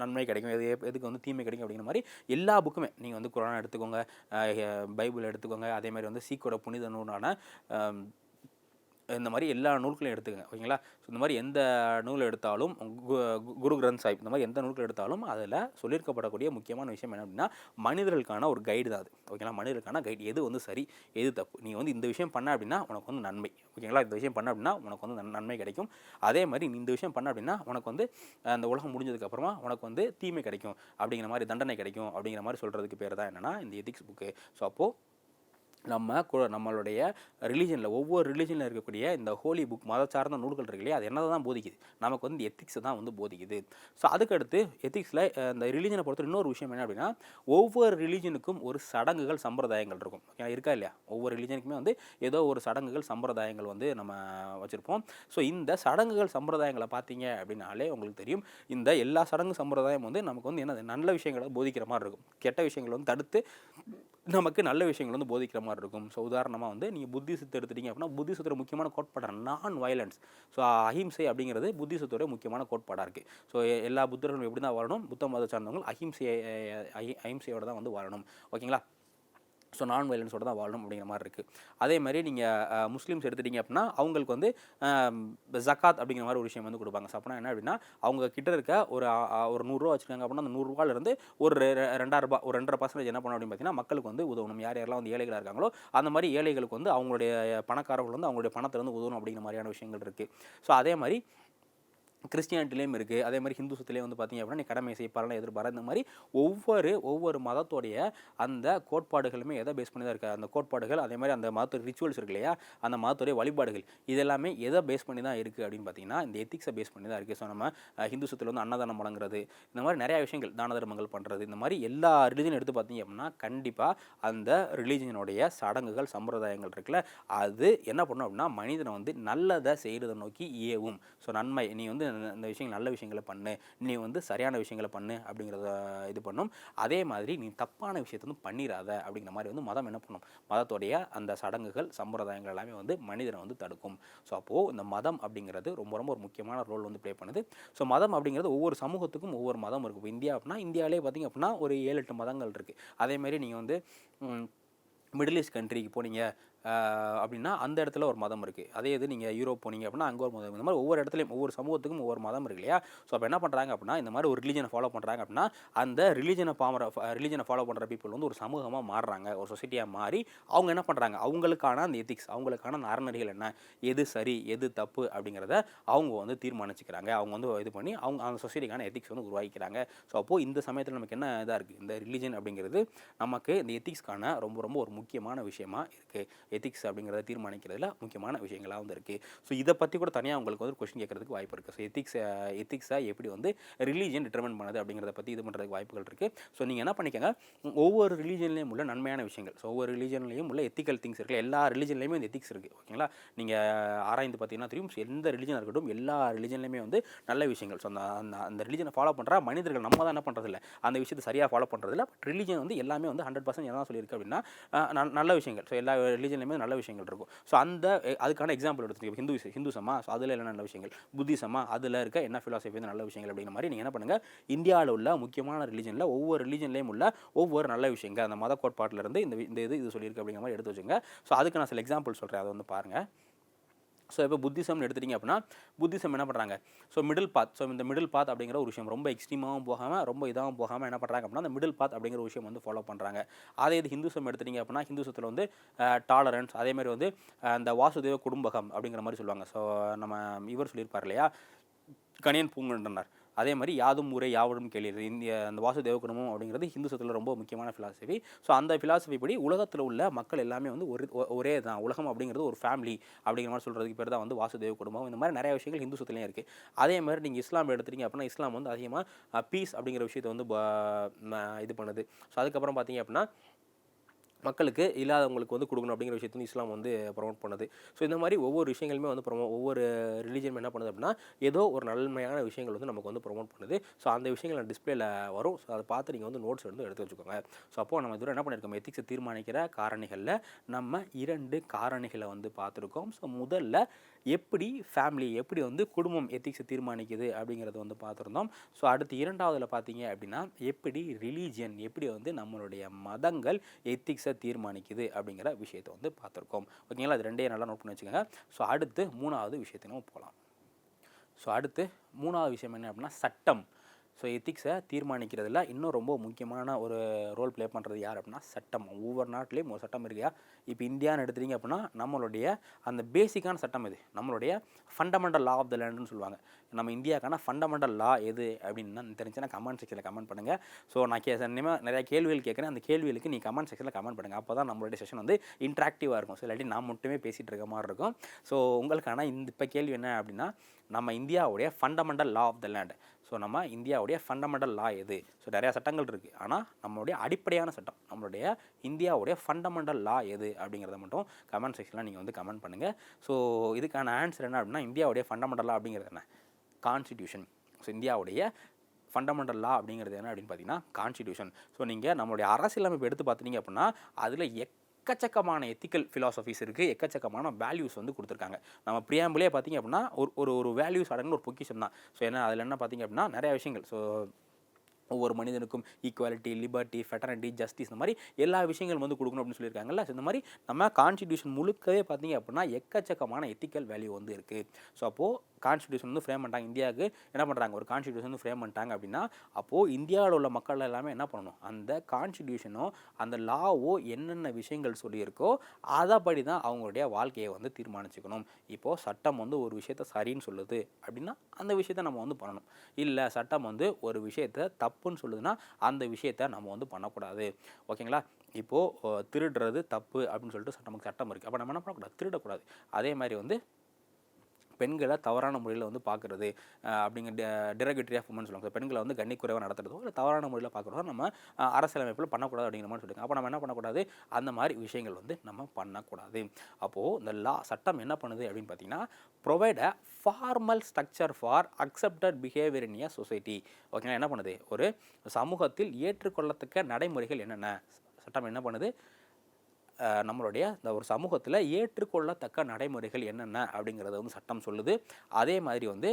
நன்மை கிடைக்கும். எது எதுக்கு வந்து தீமை கிடைக்கும் அப்படிங்கிற மாதிரி எல்லா புக்குமே நீங்கள் வந்து குரான் எடுத்துக்கோங்க பைபிள் எடுத்துக்கோங்க. அதே மாதிரி வந்து சீக்கோட புனித நூலான இந்த மாதிரி எல்லா நூல்களையும் எடுத்துக்கங்க ஓகேங்களா? ஸோ இந்த மாதிரி எந்த நூல் எடுத்தாலும் கு- கு- குரு கிரந்த் சாஹிப் இந்த மாதிரி எந்த நூல்கள் எடுத்தாலும் அதில் சொல்லியிருக்கப்படக்கூடிய முக்கியமான விஷயம் என்ன அப்படின்னா மனிதர்களுக்கான ஒரு கைடு தான் அது ஓகேங்களா? மனிதர்களுக்கான கைடு எது வந்து சரி எது தப்பு? நீ வந்து இந்த விஷயம் பண்ண அப்படின்னா உனக்கு வந்து நன்மை ஓகேங்களா? இந்த விஷயம் பண்ண அப்படின்னா உனக்கு வந்து நன்மை கிடைக்கும். அதே மாதிரி நீ இந்த விஷயம் பண்ண அப்படின்னா உனக்கு வந்து அந்த உலகம் முடிஞ்சதுக்கப்புறமா உனக்கு வந்து தீமை கிடைக்கும் அப்படிங்கிற மாதிரி தண்டனை கிடைக்கும் அப்படிங்கிற மாதிரி சொல்கிறதுக்கு பேர் தான் என்னென்னா இந்த எதிக்ஸ் புக்கு ஸோ அப்போது நம்ம கூட நம்மளுடைய ரிலீஜனில் ஒவ்வொரு ரிலீஜனில் இருக்கக்கூடிய இந்த ஹோலி புக் மத சார்ந்த நூல்கள் இருக்கு இல்லையா? அது என்ன தான் போதிக்குது. நமக்கு வந்து எத்திக்ஸ் தான் வந்து போதிக்குது. ஸோ அதுக்கடுத்து எத்திக்ஸில் இந்த ரிலீஜனை பொறுத்த இன்னொரு விஷயம் என்ன அப்படின்னா ஒவ்வொரு ரிலீஜனுக்கும் ஒரு சடங்குகள் சம்பிரதாயங்கள் இருக்கும். ஏன்னா இருக்கா இல்லையா? ஒவ்வொரு ரிலீஜனுக்குமே வந்து ஏதோ ஒரு சடங்குகள் சம்பிரதாயங்கள் வந்து நம்ம வச்சுருப்போம். ஸோ இந்த சடங்குகள் சம்பிரதாயங்களை பார்த்தீங்க அப்படின்னாலே உங்களுக்கு தெரியும். இந்த எல்லா சடங்கு சம்பிரதாயம் வந்து நமக்கு வந்து என்னது? நல்ல விஷயங்களை போதிக்கிற மாதிரி இருக்கும். கெட்ட விஷயங்களை வந்து தடுத்து நமக்கு நல்ல விஷயங்கள் வந்து போதிக்கிற மாதிரி இருக்கும். ஸோ உதாரணமாக வந்து நீங்கள் புத்திசத்தை எடுத்துட்டீங்க அப்படின்னா புத்திசத்தோட முக்கியமான கோட்பாடு நான் வயலன்ஸ் ஸோ அஹிம்சை அப்படிங்கிறது புத்திசத்தோட முக்கியமான கோட்பாடாக இருக்குது ஸோ எல்லா புத்தர்களும் எப்படி தான் வாழணும்? புத்த மத சார்ந்தவங்க அஹிம்சை அஹி- அஹிம்சையோட தான் வந்து வாழணும். ஓகேங்களா? ஸோ நான் வயலன்ஸோட தான் வாழணும் அப்படிங்கிற மாதிரி இருக்குது அதே மாதிரி நீங்கள் முஸ்லீம்ஸ் எடுத்துட்டீங்க அப்படின்னா அவங்களுக்கு வந்து ஜக்காத் அப்படிங்கிற மாதிரி ஒரு விஷயம் வந்து கொடுப்பாங்க. ஸோ அப்படின்னா என்ன அப்படின்னா அவங்க கிட்ட இருக்க ஒரு ஒரு நூறுரூவா வச்சுருக்காங்க அப்படின்னா அந்த நூறுரூவாலேருந்து ஒரு ரெ- ரெண்டாயிரம் ரூபாய் ஒரு ரெண்டரை பர்சன்டேஜ் என்ன பண்ணணும் அப்படின்னு பார்த்தீங்கன்னா மக்களுக்கு வந்து உதவணும். யார் யாரெல்லாம் வந்து ஏழைகளாக இருக்காங்களோ அந்த மாதிரி ஏழைகளுக்கு வந்து அவங்களுடைய பணக்காரர்கள் வந்து அவங்களுடைய பணத்தை வந்து உதவணும் அப்படிங்கிற மாதிரியான விஷயங்கள் இருக்குது ஸோ அதே மாதிரி கிறிஸ்டியானிட்டிலையும் இருக்குது அதே மாதிரி ஹிந்துசத்துலேயும் வந்து பார்த்தீங்க அப்படின்னா நீ கடமை செய் பலனை எதிர்பார. இந்த மாதிரி ஒவ்வொரு ஒவ்வொரு மதத்தோடைய அந்த கோட்பாடுகளுமே எதை பேஸ் பண்ணி தான் இருக்குது அந்த கோட்பாடுகள் அதே மாதிரி அந்த மதத்தோட ரிச்சுவல்ஸ் இருக்கு இல்லையா? அந்த மதத்துடைய வழிபாடுகள் இதெல்லாமே எதை பேஸ் பண்ணி தான் இருக்குது அப்படின்னு பார்த்தீங்கன்னா இந்த எத்திக்ஸை பேஸ் பண்ணி தான் இருக்குது ஸோ நம்ம ஹிந்துசத்தில் வந்து அன்னதானம் வழங்குறது இந்த மாதிரி நிறையா விஷயங்கள் தான தர்மங்கள் பண்ணுறது இந்த மாதிரி எல்லா ரிலிஜன் எடுத்து பார்த்தீங்க அப்படின்னா கண்டிப்பாக அந்த ரிலீஜனுடைய சடங்குகள் சம்பிரதாயங்கள் இருக்குல்ல அது என்ன பண்ணும் அப்படின்னா மனிதனை வந்து நல்லதை செய்கிறத நோக்கி ஏவும். ஸோ நன்மை நீ வந்து இந்த- இந்த விஷயங்கள் நல்ல விஷயங்களை பண்ணு நீ வந்து சரியான விஷயங்களை பண்ணு அப்படிங்கிறத இது பண்ணும். அதே மாதிரி நீ தப்பான விஷயத்தை வந்து பண்ணிடாத அப்படிங்கிற மாதிரி வந்து மதம் என்ன பண்ணும்? மதத்தோடைய அந்த சடங்குகள் சம்பிரதாயங்கள் எல்லாமே வந்து மனிதனை வந்து தடுக்கும். ஸோ அப்போது இந்த மதம் அப்படிங்கிறது ரொம்ப ரொம்ப ஒரு முக்கியமான ரோல் வந்து ப்ளே பண்ணுது. ஸோ மதம் அப்படிங்கிறது ஒவ்வொரு சமூகத்துக்கும் ஒவ்வொரு மதம் இருக்கும். இப்போ இந்தியா அப்படின்னா இந்தியாவிலே பார்த்திங்க அப்படின்னா ஒரு ஏழு எட்டு மதங்கள் இருக்குது அதே மாதிரி நீங்கள் வந்து மிடில் ஈஸ்ட் கண்ட்ரிக்கு போனீங்க. அப்படின்னா அந்த இடத்துல ஒரு மதம் இருக்குது அதே இது நீங்கள் யூரோப் போனீங்க அப்படின்னா அங்கே ஒரு மதம் இந்த மாதிரி ஒவ்வொரு இடத்துலையும் ஒவ்வொரு சமூகத்துக்கும் ஒவ்வொரு மதம் இருக்கு இல்லையா? ஸோ அப்போ என்ன பண்ணுறாங்க அப்படின்னா இந்த மாதிரி ஒரு ரிலீஜனை ஃபாலோ பண்ணுறாங்க அப்படின்னா அந்த ரிலீஜனை பாமர ரிலீஜனை ஃபாலோ பண்ணுற பீப்புள் வந்து ஒரு சமூகமாக மாறுறாங்க. ஒரு சொசைட்டியாக மாறி அவங்க என்ன பண்ணுறாங்க அவங்களுக்கான அந்த எத்திக்ஸ் அவங்களுக்கான அந்த அறநெறிகள் என்ன? எது சரி எது தப்பு அப்படிங்கிறத அவங்க வந்து தீர்மானிச்சுக்கிறாங்க. அவங்க வந்து இது பண்ணி அவங்க அந்த சொசைட்டிக்கான எத்திக்ஸ் வந்து உருவாக்கிக்கிறாங்க. ஸோ அப்போது இந்த சமயத்தில் நமக்கு என்ன இதாக இருக்குது இந்த ரிலீஜன் அப்படிங்கிறது நமக்கு இந்த எத்திக்ஸ்க்கான ரொம்ப ரொம்ப ஒரு முக்கியமான விஷயமா இருக்குது எத்திக்ஸ் அப்படிங்கிறத தீர்மானிக்கிறதுல முக்கியமான விஷயங்களாக வந்து இருக்குது ஸோ இதை பற்றி கூட தனியாக உங்களுக்கு வந்து கொஸ்டின் கேட்கறதுக்கு வாய்ப்பு இருக்குது ஸோ எத்திக்ஸ் எத்திக்ஸாக எப்படி வந்து ரிலீஜன் டிட்டர்மெண்ட் பண்ணுது அப்படிங்கிறத பற்றி இது பண்ணுறதுக்கு வாய்ப்புகள் இருக்குது ஸோ நீங்கள் என்ன பண்ணிக்கோங்க? ஒவ்வொரு ரிலீஜன்லேயும் உள்ள நன்மையான விஷயங்கள். ஸோ ஒவ்வொரு ரிலீஜன்லேயும் உள்ள எத்திக்கல் திங்ஸ் இருக்குது எல்லா ரிலீஜன்லேயுமே அந்த எத்திக்ஸ் இருக்குது ஓகேங்களா நீங்கள் ஆராய்ந்து பார்த்தீங்கன்னா தெரியும். எந்த ரிலீஜனாக இருக்கட்டும் எல்லா ரிலீஜன்லேயுமே வந்து நல்ல விஷயங்கள். ஸோ அந்த அந்த அந்த ரிலீஜனை ஃபாலோ பண்ணுற மனிதர்கள் நம்ம தான் என்ன பண்ணுறதில்ல அந்த விஷயத்தை சரியாக ஃபாலோ பண்ணுறதில்ல பட் ரிலீஜன் வந்து எல்லாமே வந்து ஹண்ட்ரட் பர்சன்ட் என்ன சொல்லியிருக்கு அப்படின்னா நல்ல விஷயங்கள். ஸோ எல்லா ரிலீஜன்லையுமே நல்ல விஷயங்கள் இருக்கும். ஸோ அந்த அதுக்கான எக்ஸாம்பிள் எடுத்துக்கோ ஹிந்து ஹிந்துசமா ஸோ அதில் என்ன நல்ல விஷயங்கள்? புத்திசமா அதில் இருக்க என்ன ஃபிலாசபி வந்து நல்ல விஷயங்கள் அப்படிங்கிற மாதிரி நீங்கள் என்ன பண்ணுங்கள் இந்தியாவில் உள்ள முக்கியமான ரிலீஜனில் ஒவ்வொரு ரிலீஜன்லேயும் உள்ள ஒவ்வொரு நல்ல விஷயங்கள் அந்த மத கோட்பாட்டில் இருந்து இந்த இந்த இது இது சொல்லியிருக்கு அப்படிங்கிற மாதிரி எடுத்து வச்சுங்க ஸோ அதுக்கு நான் சில எக்ஸாம்பிள் சொல்கிறேன் அதை வந்து பாருங்கள் ஸோ இப்போ புத்திசம்னு எடுத்துட்டிங்க அப்படின்னா புத்திசம் என்ன பண்ணுறாங்க ஸோ மிடில் பாத் ஸோ இந்த மிடில் பாத் அப்படிங்கிற ஒரு விஷயம் ரொம்ப எக்ஸ்ட்ரீமாகவும் போகாமல் ரொம்ப இதாகவும் போகாமல் என்ன பண்ணுறாங்க அப்படின்னா அந்த மிடில் பாத் அப்படிங்கிற ஒரு விஷயம் வந்து ஃபாலோ பண்ணுறாங்க அதே இது ஹிந்துசம் எடுத்துட்டிங்க அப்படின்னா ஹிந்துசத்தில் வந்து டாலரன்ஸ் அதேமாதிரி வந்து அந்த இந்த வாசுதேவ குடும்பகம் அப்படிங்கிற மாதிரி சொல்லுவாங்க. ஸோ நம்ம இவர் சொல்லியிருப்பார் இல்லையா? கணியன் பூங்குன்றனார். அதே மாதிரி யாதும் ஊரே யாவரும் கேளீர் இந்திய அந்த வாசுதேவ குடும்பம் அப்படிங்கிறது ஹிந்து சத்தில் ரொம்ப முக்கியமான ஃபிலாசபி ஸோ அந்த ஃபிலாசபி படி உலகத்தில் உள்ள மக்கள் எல்லாமே வந்து ஒரு ஒரே தான். உலகம் அப்படிங்கிறது ஒரு ஃபேமிலி அப்படிங்கிற மாதிரி சொல்கிறதுக்கு பேர் தான் வந்து வாசுதேவ குடும்பம் இந்த மாதிரி நிறைய விஷயங்கள் ஹிந்து சத்துலேயும் இருக்குது அதே மாதிரி நீங்கள் இஸ்லாம் எடுத்துட்டீங்க அப்படின்னா இஸ்லாம் வந்து அதிகமாக பீஸ் அப்படிங்கிற விஷயத்தை வந்து இது பண்ணுது. ஸோ அதுக்கப்புறம் பார்த்தீங்க அப்படின்னா மக்களுக்கு இல்லாதவங்களுக்கு வந்து கொடுக்கணும் அப்படிங்கிற விஷயத்தையும் இஸ்லாம் வந்து ப்ரொமோட் பண்ணுது. ஸோ இந்த மாதிரி ஒவ்வொரு விஷயங்களுமே வந்து ப்ரொமோ ஒவ்வொரு ரிலீஜன் என்ன பண்ணுது அப்படின்னா ஏதோ ஒரு நன்மையான விஷயங்கள் வந்து நமக்கு வந்து ப்ரொமோட் பண்ணுது. ஸோ அந்த விஷயங்கள் டிஸ்பிளேல வரும். ஸோ அதை பார்த்து நீங்கள் வந்து நோட்ஸ் வந்து எடுத்து வச்சுக்கோங்க. ஸோ அப்போ நம்ம இதுவரை என்ன பண்ணியிருக்கோம்? எத்திக்ஸை தீர்மானிக்கிற காரணிகளில் நம்ம இரண்டு காரணிகளை வந்து பார்த்துருக்கோம். ஸோ முதல்ல எப்படி ஃபேமிலி எப்படி வந்து குடும்பம் எத்திக்ஸை தீர்மானிக்குது அப்படிங்கிறத வந்து பார்த்துருந்தோம். ஸோ அடுத்து இரண்டாவதில் பார்த்தீங்க அப்படின்னா எப்படி ரிலீஜியன் எப்படி வந்து நம்மளுடைய மதங்கள் எத்திக்ஸை தீர்மானிக்குது அப்படிங்கிற விஷயத்தை வந்து பார்த்துருக்கோம். ஓகேங்களா? அது ரெண்டையும் நல்லா நோட் பண்ணி வச்சுக்கோங்க. ஸோ அடுத்து மூணாவது விஷயத்தை நம்ம போகலாம். ஸோ அடுத்து மூணாவது விஷயம் என்ன அப்படின்னா சட்டம். ஸோ எத்திக்ஸை தீர்மானிக்கிறதுல இன்னும் ரொம்ப முக்கியமான ஒரு ரோல் ப்ளே பண்ணுறது யார் அப்படின்னா சட்டம். ஒவ்வொரு நாட்டிலையும் ஒரு சட்டம் இருக்கையா? இப்போ இந்தியான்னு எடுத்துகிட்டிங்க அப்படின்னா நம்மளுடைய அந்த பேசிக்கான சட்டம் இது நம்மளுடைய ஃபண்டமெண்டல் லா ஆஃப் த லேண்டுன்னு சொல்லுவாங்க. நம்ம இந்தியாக்கான ஃபண்டமெண்டல் லா எது அப்படின்னு தெரிஞ்சுன்னா கமெண்ட் செக்ஷனில் கமெண்ட் பண்ணுங்கள் ஸோ நான் கே இனிமேல் நிறைய கேள்விகள் கேட்குறேன். அந்த கேள்விகளுக்கு நீ கமெண்ட் செக்ஷனில் கமெண்ட் பண்ணுங்கள் அப்போ தான் நம்மளுடைய செஷன் வந்து இன்ட்ராக்டிவாக இருக்கும். ஸோ இல்லாட்டி நான் மட்டுமே பேசிகிட்டு இருக்க மாதிரி இருக்கும். ஸோ உங்களுக்கான இந்த இப்போ கேள்வி என்ன அப்படின்னா நம்ம இந்தியாவுடைய fundamental law of the land so நம்ம இந்தியாவுடைய ஃபண்டமெண்டல் லா எது? ஸோ நிறையா சட்டங்கள் இருக்குது ஆனால் நம்மளுடைய அடிப்படையான சட்டம் நம்மளுடைய இந்தியாவுடைய ஃபண்டமெண்டல் லா எது அப்படிங்கிறத மட்டும் கமெண்ட் செக்ஷனில் நீங்கள் வந்து கமெண்ட் பண்ணுங்கள் ஸோ இதுக்கான ஆன்சர் என்ன அப்படின்னா இந்தியாவுடைய ஃபண்டமெண்டல் லா அப்படிங்கிறது என்ன? கான்ஸ்டியூஷன் ஸோ இந்தியாவுடைய ஃபண்டமெண்டல் லா அப்படிங்கிறது என்ன அப்படின்னு பார்த்தீங்கன்னா கான்ஸ்டிடியூஷன் ஸோ நீங்கள் நம்மளுடைய அரசியலமைப்பு எடுத்து பார்த்தீங்க அப்படின்னா அதில் எக் எக்கச்சக்கமான எத்திக்கல் ஃபிலாசபிஸ் இருக்குது எக்கச்சக்கமான வேல்யூஸ் வந்து கொடுத்துருக்காங்க. நம்ம பிரியாம்பிளே பார்த்தீங்க அப்படின்னா ஒரு ஒரு ஒரு வேல்யூஸ் அடங்கின ஒரு பொக்கிஷம் தான். ஸோ என்ன அதில் என்ன பார்த்தீங்க அப்படின்னா நிறைய விஷயங்கள். ஸோ ஒவ்வொரு மனிதனுக்கும் ஈக்குவாலிட்டி லிபர்ட்டி ஃபெட்டர்னிட்டி ஜஸ்டிஸ் இந்த மாதிரி எல்லா விஷயங்களும் வந்து கொடுக்கணும் அப்படின்னு சொல்லியிருக்காங்கல்ல. ஸோ இந்த மாதிரி நம்ம கான்ஸ்டிடியூஷன் முழுக்கவே பார்த்தீங்க அப்படின்னா எக்கச்சக்கமான எத்திக்கல் வேல்யூ வந்து இருக்குது ஸோ அப்போது கான்ஸ்டியூஷன் வந்து ஃப்ரேம் பண்ணிட்டாங்க. இந்தியாவுக்கு என்ன பண்ணுறாங்க ஒரு கான்ஸ்டிடியூஷன் வந்து ஃப்ரேம் பண்ணிட்டாங்க அப்படின்னா அப்போது இந்தியாவில் உள்ள மக்கள் எல்லாமே என்ன பண்ணணும்? அந்த கான்ஸ்டிடியூஷனோ அந்த லாவோ என்னென்ன விஷயங்கள் சொல்லியிருக்கோ அதைப்படி தான் அவங்களுடைய வாழ்க்கையை வந்து தீர்மானிச்சுக்கணும். இப்போது சட்டம் வந்து ஒரு விஷயத்த சரின்னு சொல்லுது அப்படின்னா அந்த விஷயத்த நம்ம வந்து பண்ணணும். இல்லை சட்டம் வந்து ஒரு விஷயத்த தப்புன்னு சொல்லுதுன்னா அந்த விஷயத்த நம்ம வந்து பண்ணக்கூடாது. ஓகேங்களா? இப்போது திருடுறது தப்பு அப்படின்னு சொல்லிட்டு நமக்கு சட்டம் இருக்குது அப்போ நம்ம என்ன பண்ணக்கூடாது? திருடக்கூடாது. அதே மாதிரி வந்து பெண்களை தவறான முறையில் வந்து பார்க்குறது அப்படிங்கிற டிரகட்டரி ஆஃப் உமன் சொல்லுவாங்க. பெண்களை வந்து கண்ணிக்குறைவாக நடத்துறதோ இல்லை தவறான முறையில் பார்க்குறதோ நம்ம அரசியலமைப்பில் பண்ணக்கூடாது அப்படிங்கிற மாதிரி சொல்லுங்க அப்போ நம்ம என்ன பண்ணக்கூடாது? அந்த மாதிரி விஷயங்கள் வந்து நம்ம பண்ணக்கூடாது. அப்போது இந்த லா சட்டம் என்ன பண்ணுது அப்படின்னு பார்த்தீங்கன்னா provide a formal structure for accepted behaviour in a society ஓகேங்களா? என்ன பண்ணுது? ஒரு சமூகத்தில் ஏற்றுக்கொள்ளத்தக்க நடைமுறைகள் என்னென்ன? சட்டம் என்ன பண்ணுது? நம்மளுடைய இந்த ஒரு சமூகத்தில் ஏற்றுக்கொள்ளத்தக்க நடைமுறைகள் என்னென்ன அப்படிங்கிறத வந்து சட்டம் சொல்லுது. அதே மாதிரி வந்து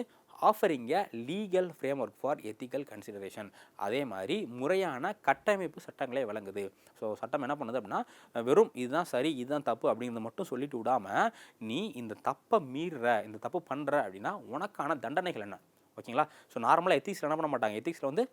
offering a legal framework for ethical consideration அதே மாதிரி முறையான கட்டமைப்பு சட்டங்களே வழங்குது. ஸோ சட்டம் என்ன பண்ணுது அப்படின்னா வெறும் இதுதான் சரி இதுதான் தப்பு அப்படிங்கிறத மட்டும் சொல்லிட்டு விடாமல் நீ இந்த தப்பை மீறுற இந்த தப்பு பண்ணுற அப்படின்னா உனக்கான தண்டனைகள் என்ன? ஓகேங்களா? ஸோ நார்மலாக எத்திக்ஸில் என்ன பண்ண மாட்டாங்க. எத்திக்ஸில் வந்து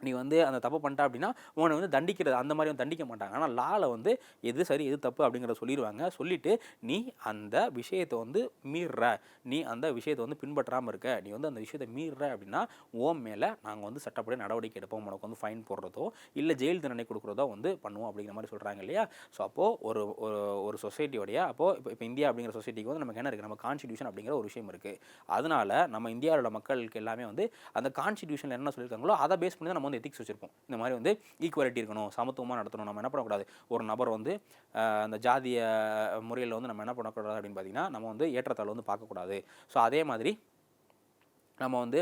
நீ வந்து அந்த தப்பு பண்ணிட்ட அப்படின்னா உன்னை வந்து தண்டிக்கிறது அந்த மாதிரி வந்து தண்டிக்க மாட்டாங்க. ஆனால் லாவில் வந்து எது சரி எது தப்பு அப்படிங்கிறத சொல்லிடுவாங்க சொல்லிவிட்டு நீ அந்த விஷயத்தை வந்து மீறுற நீ அந்த விஷயத்தை வந்து பின்பற்றாமல் இருக்க. நீ வந்து அந்த விஷயத்தை மீறுற அப்படின்னா ஓம் மேலே நாங்கள் வந்து சட்டப்படி நடவடிக்கை எடுப்போம். உனக்கு வந்து ஃபைன் போடுறதோ இல்லை ஜெயில் தண்டனை கொடுக்குறதோ வந்து பண்ணுவோம் அப்படிங்கிற மாதிரி சொல்கிறாங்க இல்லையா? ஸோ அப்போது ஒரு ஒரு ஒரு சொசைட்டியோடைய அப்போது இப்போ இப்போ இந்தியா அப்படிங்கிற சொசைட்டிக்கு வந்து நமக்கு என்ன இருக்குது நம்ம கான்ஸ்டிடியூஷன் அப்படிங்கிற ஒரு விஷயம் இருக்குது அதனால் நம்ம இந்தியாவில் உள்ள மக்களுக்கு எல்லாமே வந்து அந்த கான்ஸ்டியூஷனில் என்ன சொல்லியிருக்காங்களோ அதை பேஸ் பண்ணி தான் நம்ம வந்து எத்திக்ஸ் வச்சுருப்போம். இந்த மாதிரி வந்து ஈக்குவாலிட்டி இருக்கணும் சமத்துவமாக நடத்தணும். நம்ம என்ன பண்ணக்கூடாது? ஒரு நபர் வந்து அந்த ஜாதிய முறையில் வந்து நம்ம என்ன பண்ணக்கூடாது அப்படின்னு பார்த்தீங்கன்னா நம்ம வந்து ஏற்றத்தாழ்வு வந்து பார்க்கக்கூடாது. ஸோ அதே மாதிரி நம்ம வந்து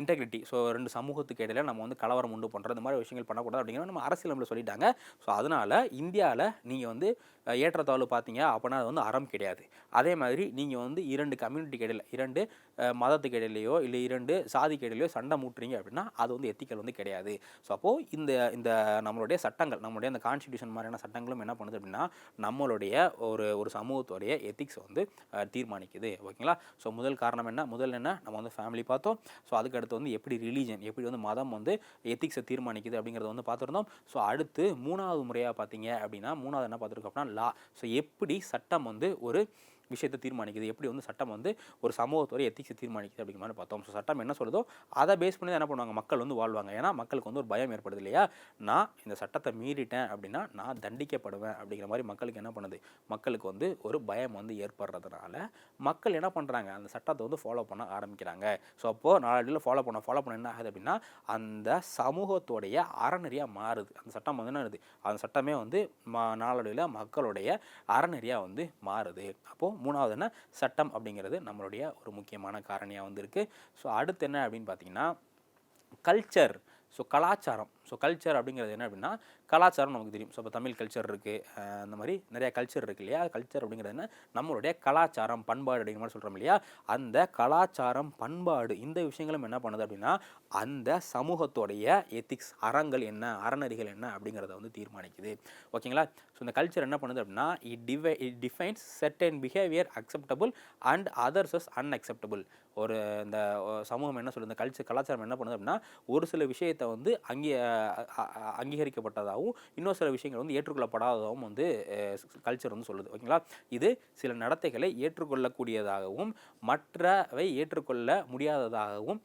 இன்டெகிரிட்டி ஸோ ரெண்டு சமூகத்துக்கு இடையில நம்ம வந்து கலவரம் உண்டு பண்ணுறது இந்த மாதிரி விஷயங்கள் பண்ணக்கூடாது அப்படிங்கிற நம்ம அரசியலமைப்பில் சொல்லிட்டாங்க. ஸோ அதனால் இந்தியாவில் நீங்கள் வந்து ஏற்றத்தாழ்வு பார்த்தீங்க அப்படின்னா அது வந்து அறம் கிடையாது. அதே மாதிரி நீங்கள் வந்து இரண்டு கம்யூனிட்டிக்கு இடையில இரண்டு மதத்துக்கு இடையிலையோ இல்லை இரண்டு சாதிக்கு இடையிலையோ சண்டை மூட்டுறீங்க அப்படின்னா அது வந்து எத்திக்கல் வந்து கிடையாது. ஸோ அப்போது இந்த இந்த நம்மளுடைய சட்டங்கள் நம்மளுடைய அந்த கான்ஸ்டியூஷன் மாதிரியான சட்டங்களும் என்ன பண்ணுது அப்படின்னா நம்மளுடைய ஒரு ஒரு சமூகத்துடைய எத்திக்ஸ் வந்து தீர்மானிக்குது. ஓகேங்களா? ஸோ முதல் காரணம் என்ன? முதல் என்ன? நம்ம வந்து ஃபேமிலி பார்த்தோம். ஸோ அதுக்கடுத்து வந்து எப்படி ரிலீஜன் எப்படி வந்து மதம் வந்து எத்திக்ஸை தீர்மானிக்குது அப்படிங்கிறத வந்து பார்த்துருந்தோம். ஸோ அடுத்து மூணாவது முறையாக பார்த்தீங்க அப்படின்னா மூணாவது என்ன பார்த்துருக்கோம் அப்படின்னா லா ஸோ எப்படி சட்டம் வந்து ஒரு விஷயத்தை தீர்மானிக்குது. எப்படி வந்து சட்டம் வந்து ஒரு சமூகத்துறை எத்திக்ஸை தீர்மானிக்குது அப்படிங்கிற மாதிரி பார்த்தோம். ஸோ சட்டம் என்ன சொல்லுதோ அதை பேஸ் பண்ணி தான் என்ன பண்ணுவாங்க? மக்கள் வந்து வாழ்வாங்க. ஏன்னா மக்களுக்கு வந்து ஒரு பயம் ஏற்படுது இல்லையா? நான் இந்த சட்டத்தை மீறிட்டேன் அப்படின்னா நான் தண்டிக்கப்படுவேன் அப்படிங்கிற மாதிரி மக்களுக்கு என்ன பண்ணுது? மக்களுக்கு வந்து ஒரு பயம் வந்து ஏற்படுறதுனால மக்கள் என்ன பண்ணுறாங்க அந்த சட்டத்தை வந்து ஃபாலோ பண்ண ஆரம்பிக்கிறாங்க. ஸோ அப்போது நாளடியில் ஃபாலோ பண்ண ஃபாலோ பண்ண என்ன ஆகுது அப்படின்னா அந்த சமூகத்தோடைய அறநெறியாக மாறுது. அந்த சட்டம் வந்து என்ன ஆகுது? அந்த சட்டமே வந்து மா நாளடியில் மக்களுடைய அறநெறியாக வந்து மாறுது. அப்போது மூணாவது என்ன சட்டம் அப்படிங்கிறது நம்மளுடைய ஒரு முக்கியமான காரணியாக வந்து இருக்குது ஸோ அடுத்து என்ன அப்படின்னு பார்த்தீங்கன்னா கல்ச்சர் ஸோ கலாச்சாரம். ஸோ கல்ச்சர் அப்படிங்கிறது என்ன அப்படின்னா கலாச்சாரம் நமக்கு தெரியும். ஸோ இப்போ தமிழ் கல்ச்சர் இருக்குது அந்த மாதிரி நிறையா கல்ச்சர் இருக்குது இல்லையா? கல்ச்சர் அப்படிங்கிறது என்ன? நம்மளுடைய கலாச்சாரம் பண்பாடு அப்படிங்கிற மாதிரி சொல்கிறோம் இல்லையா? அந்த கலாச்சாரம் பண்பாடு இந்த விஷயங்களும் என்ன பண்ணுது அப்படின்னா அந்த சமூகத்தோடைய எத்திக்ஸ் அறங்கள் என்ன அறநெறிகள் என்ன அப்படிங்கிறத வந்து தீர்மானிக்குது. ஓகேங்களா? ஸோ இந்த கல்ச்சர் என்ன பண்ணுது அப்படின்னா it டிவை it defines certain behaviour acceptable and others is unacceptable ஒரு இந்த சமூகம் என்ன சொல்லுது? இந்த கல்ச்சர் கலாச்சாரம் என்ன பண்ணுது அப்படின்னா ஒரு சில விஷயத்தை வந்து அங்கே அங்கீகரிக்கப்பட்டதாகவும் இன்னொரு சில விஷயங்கள் வந்து ஏற்றுக்கொள்ளப்படாததாகவும் வந்து கல்ச்சர் வந்து சொல்லுது. ஓகேங்களா? இது சில நடத்தைகளை ஏற்றுக்கொள்ளக்கூடியதாகவும் மற்றவை ஏற்றுக்கொள்ள முடியாததாகவும்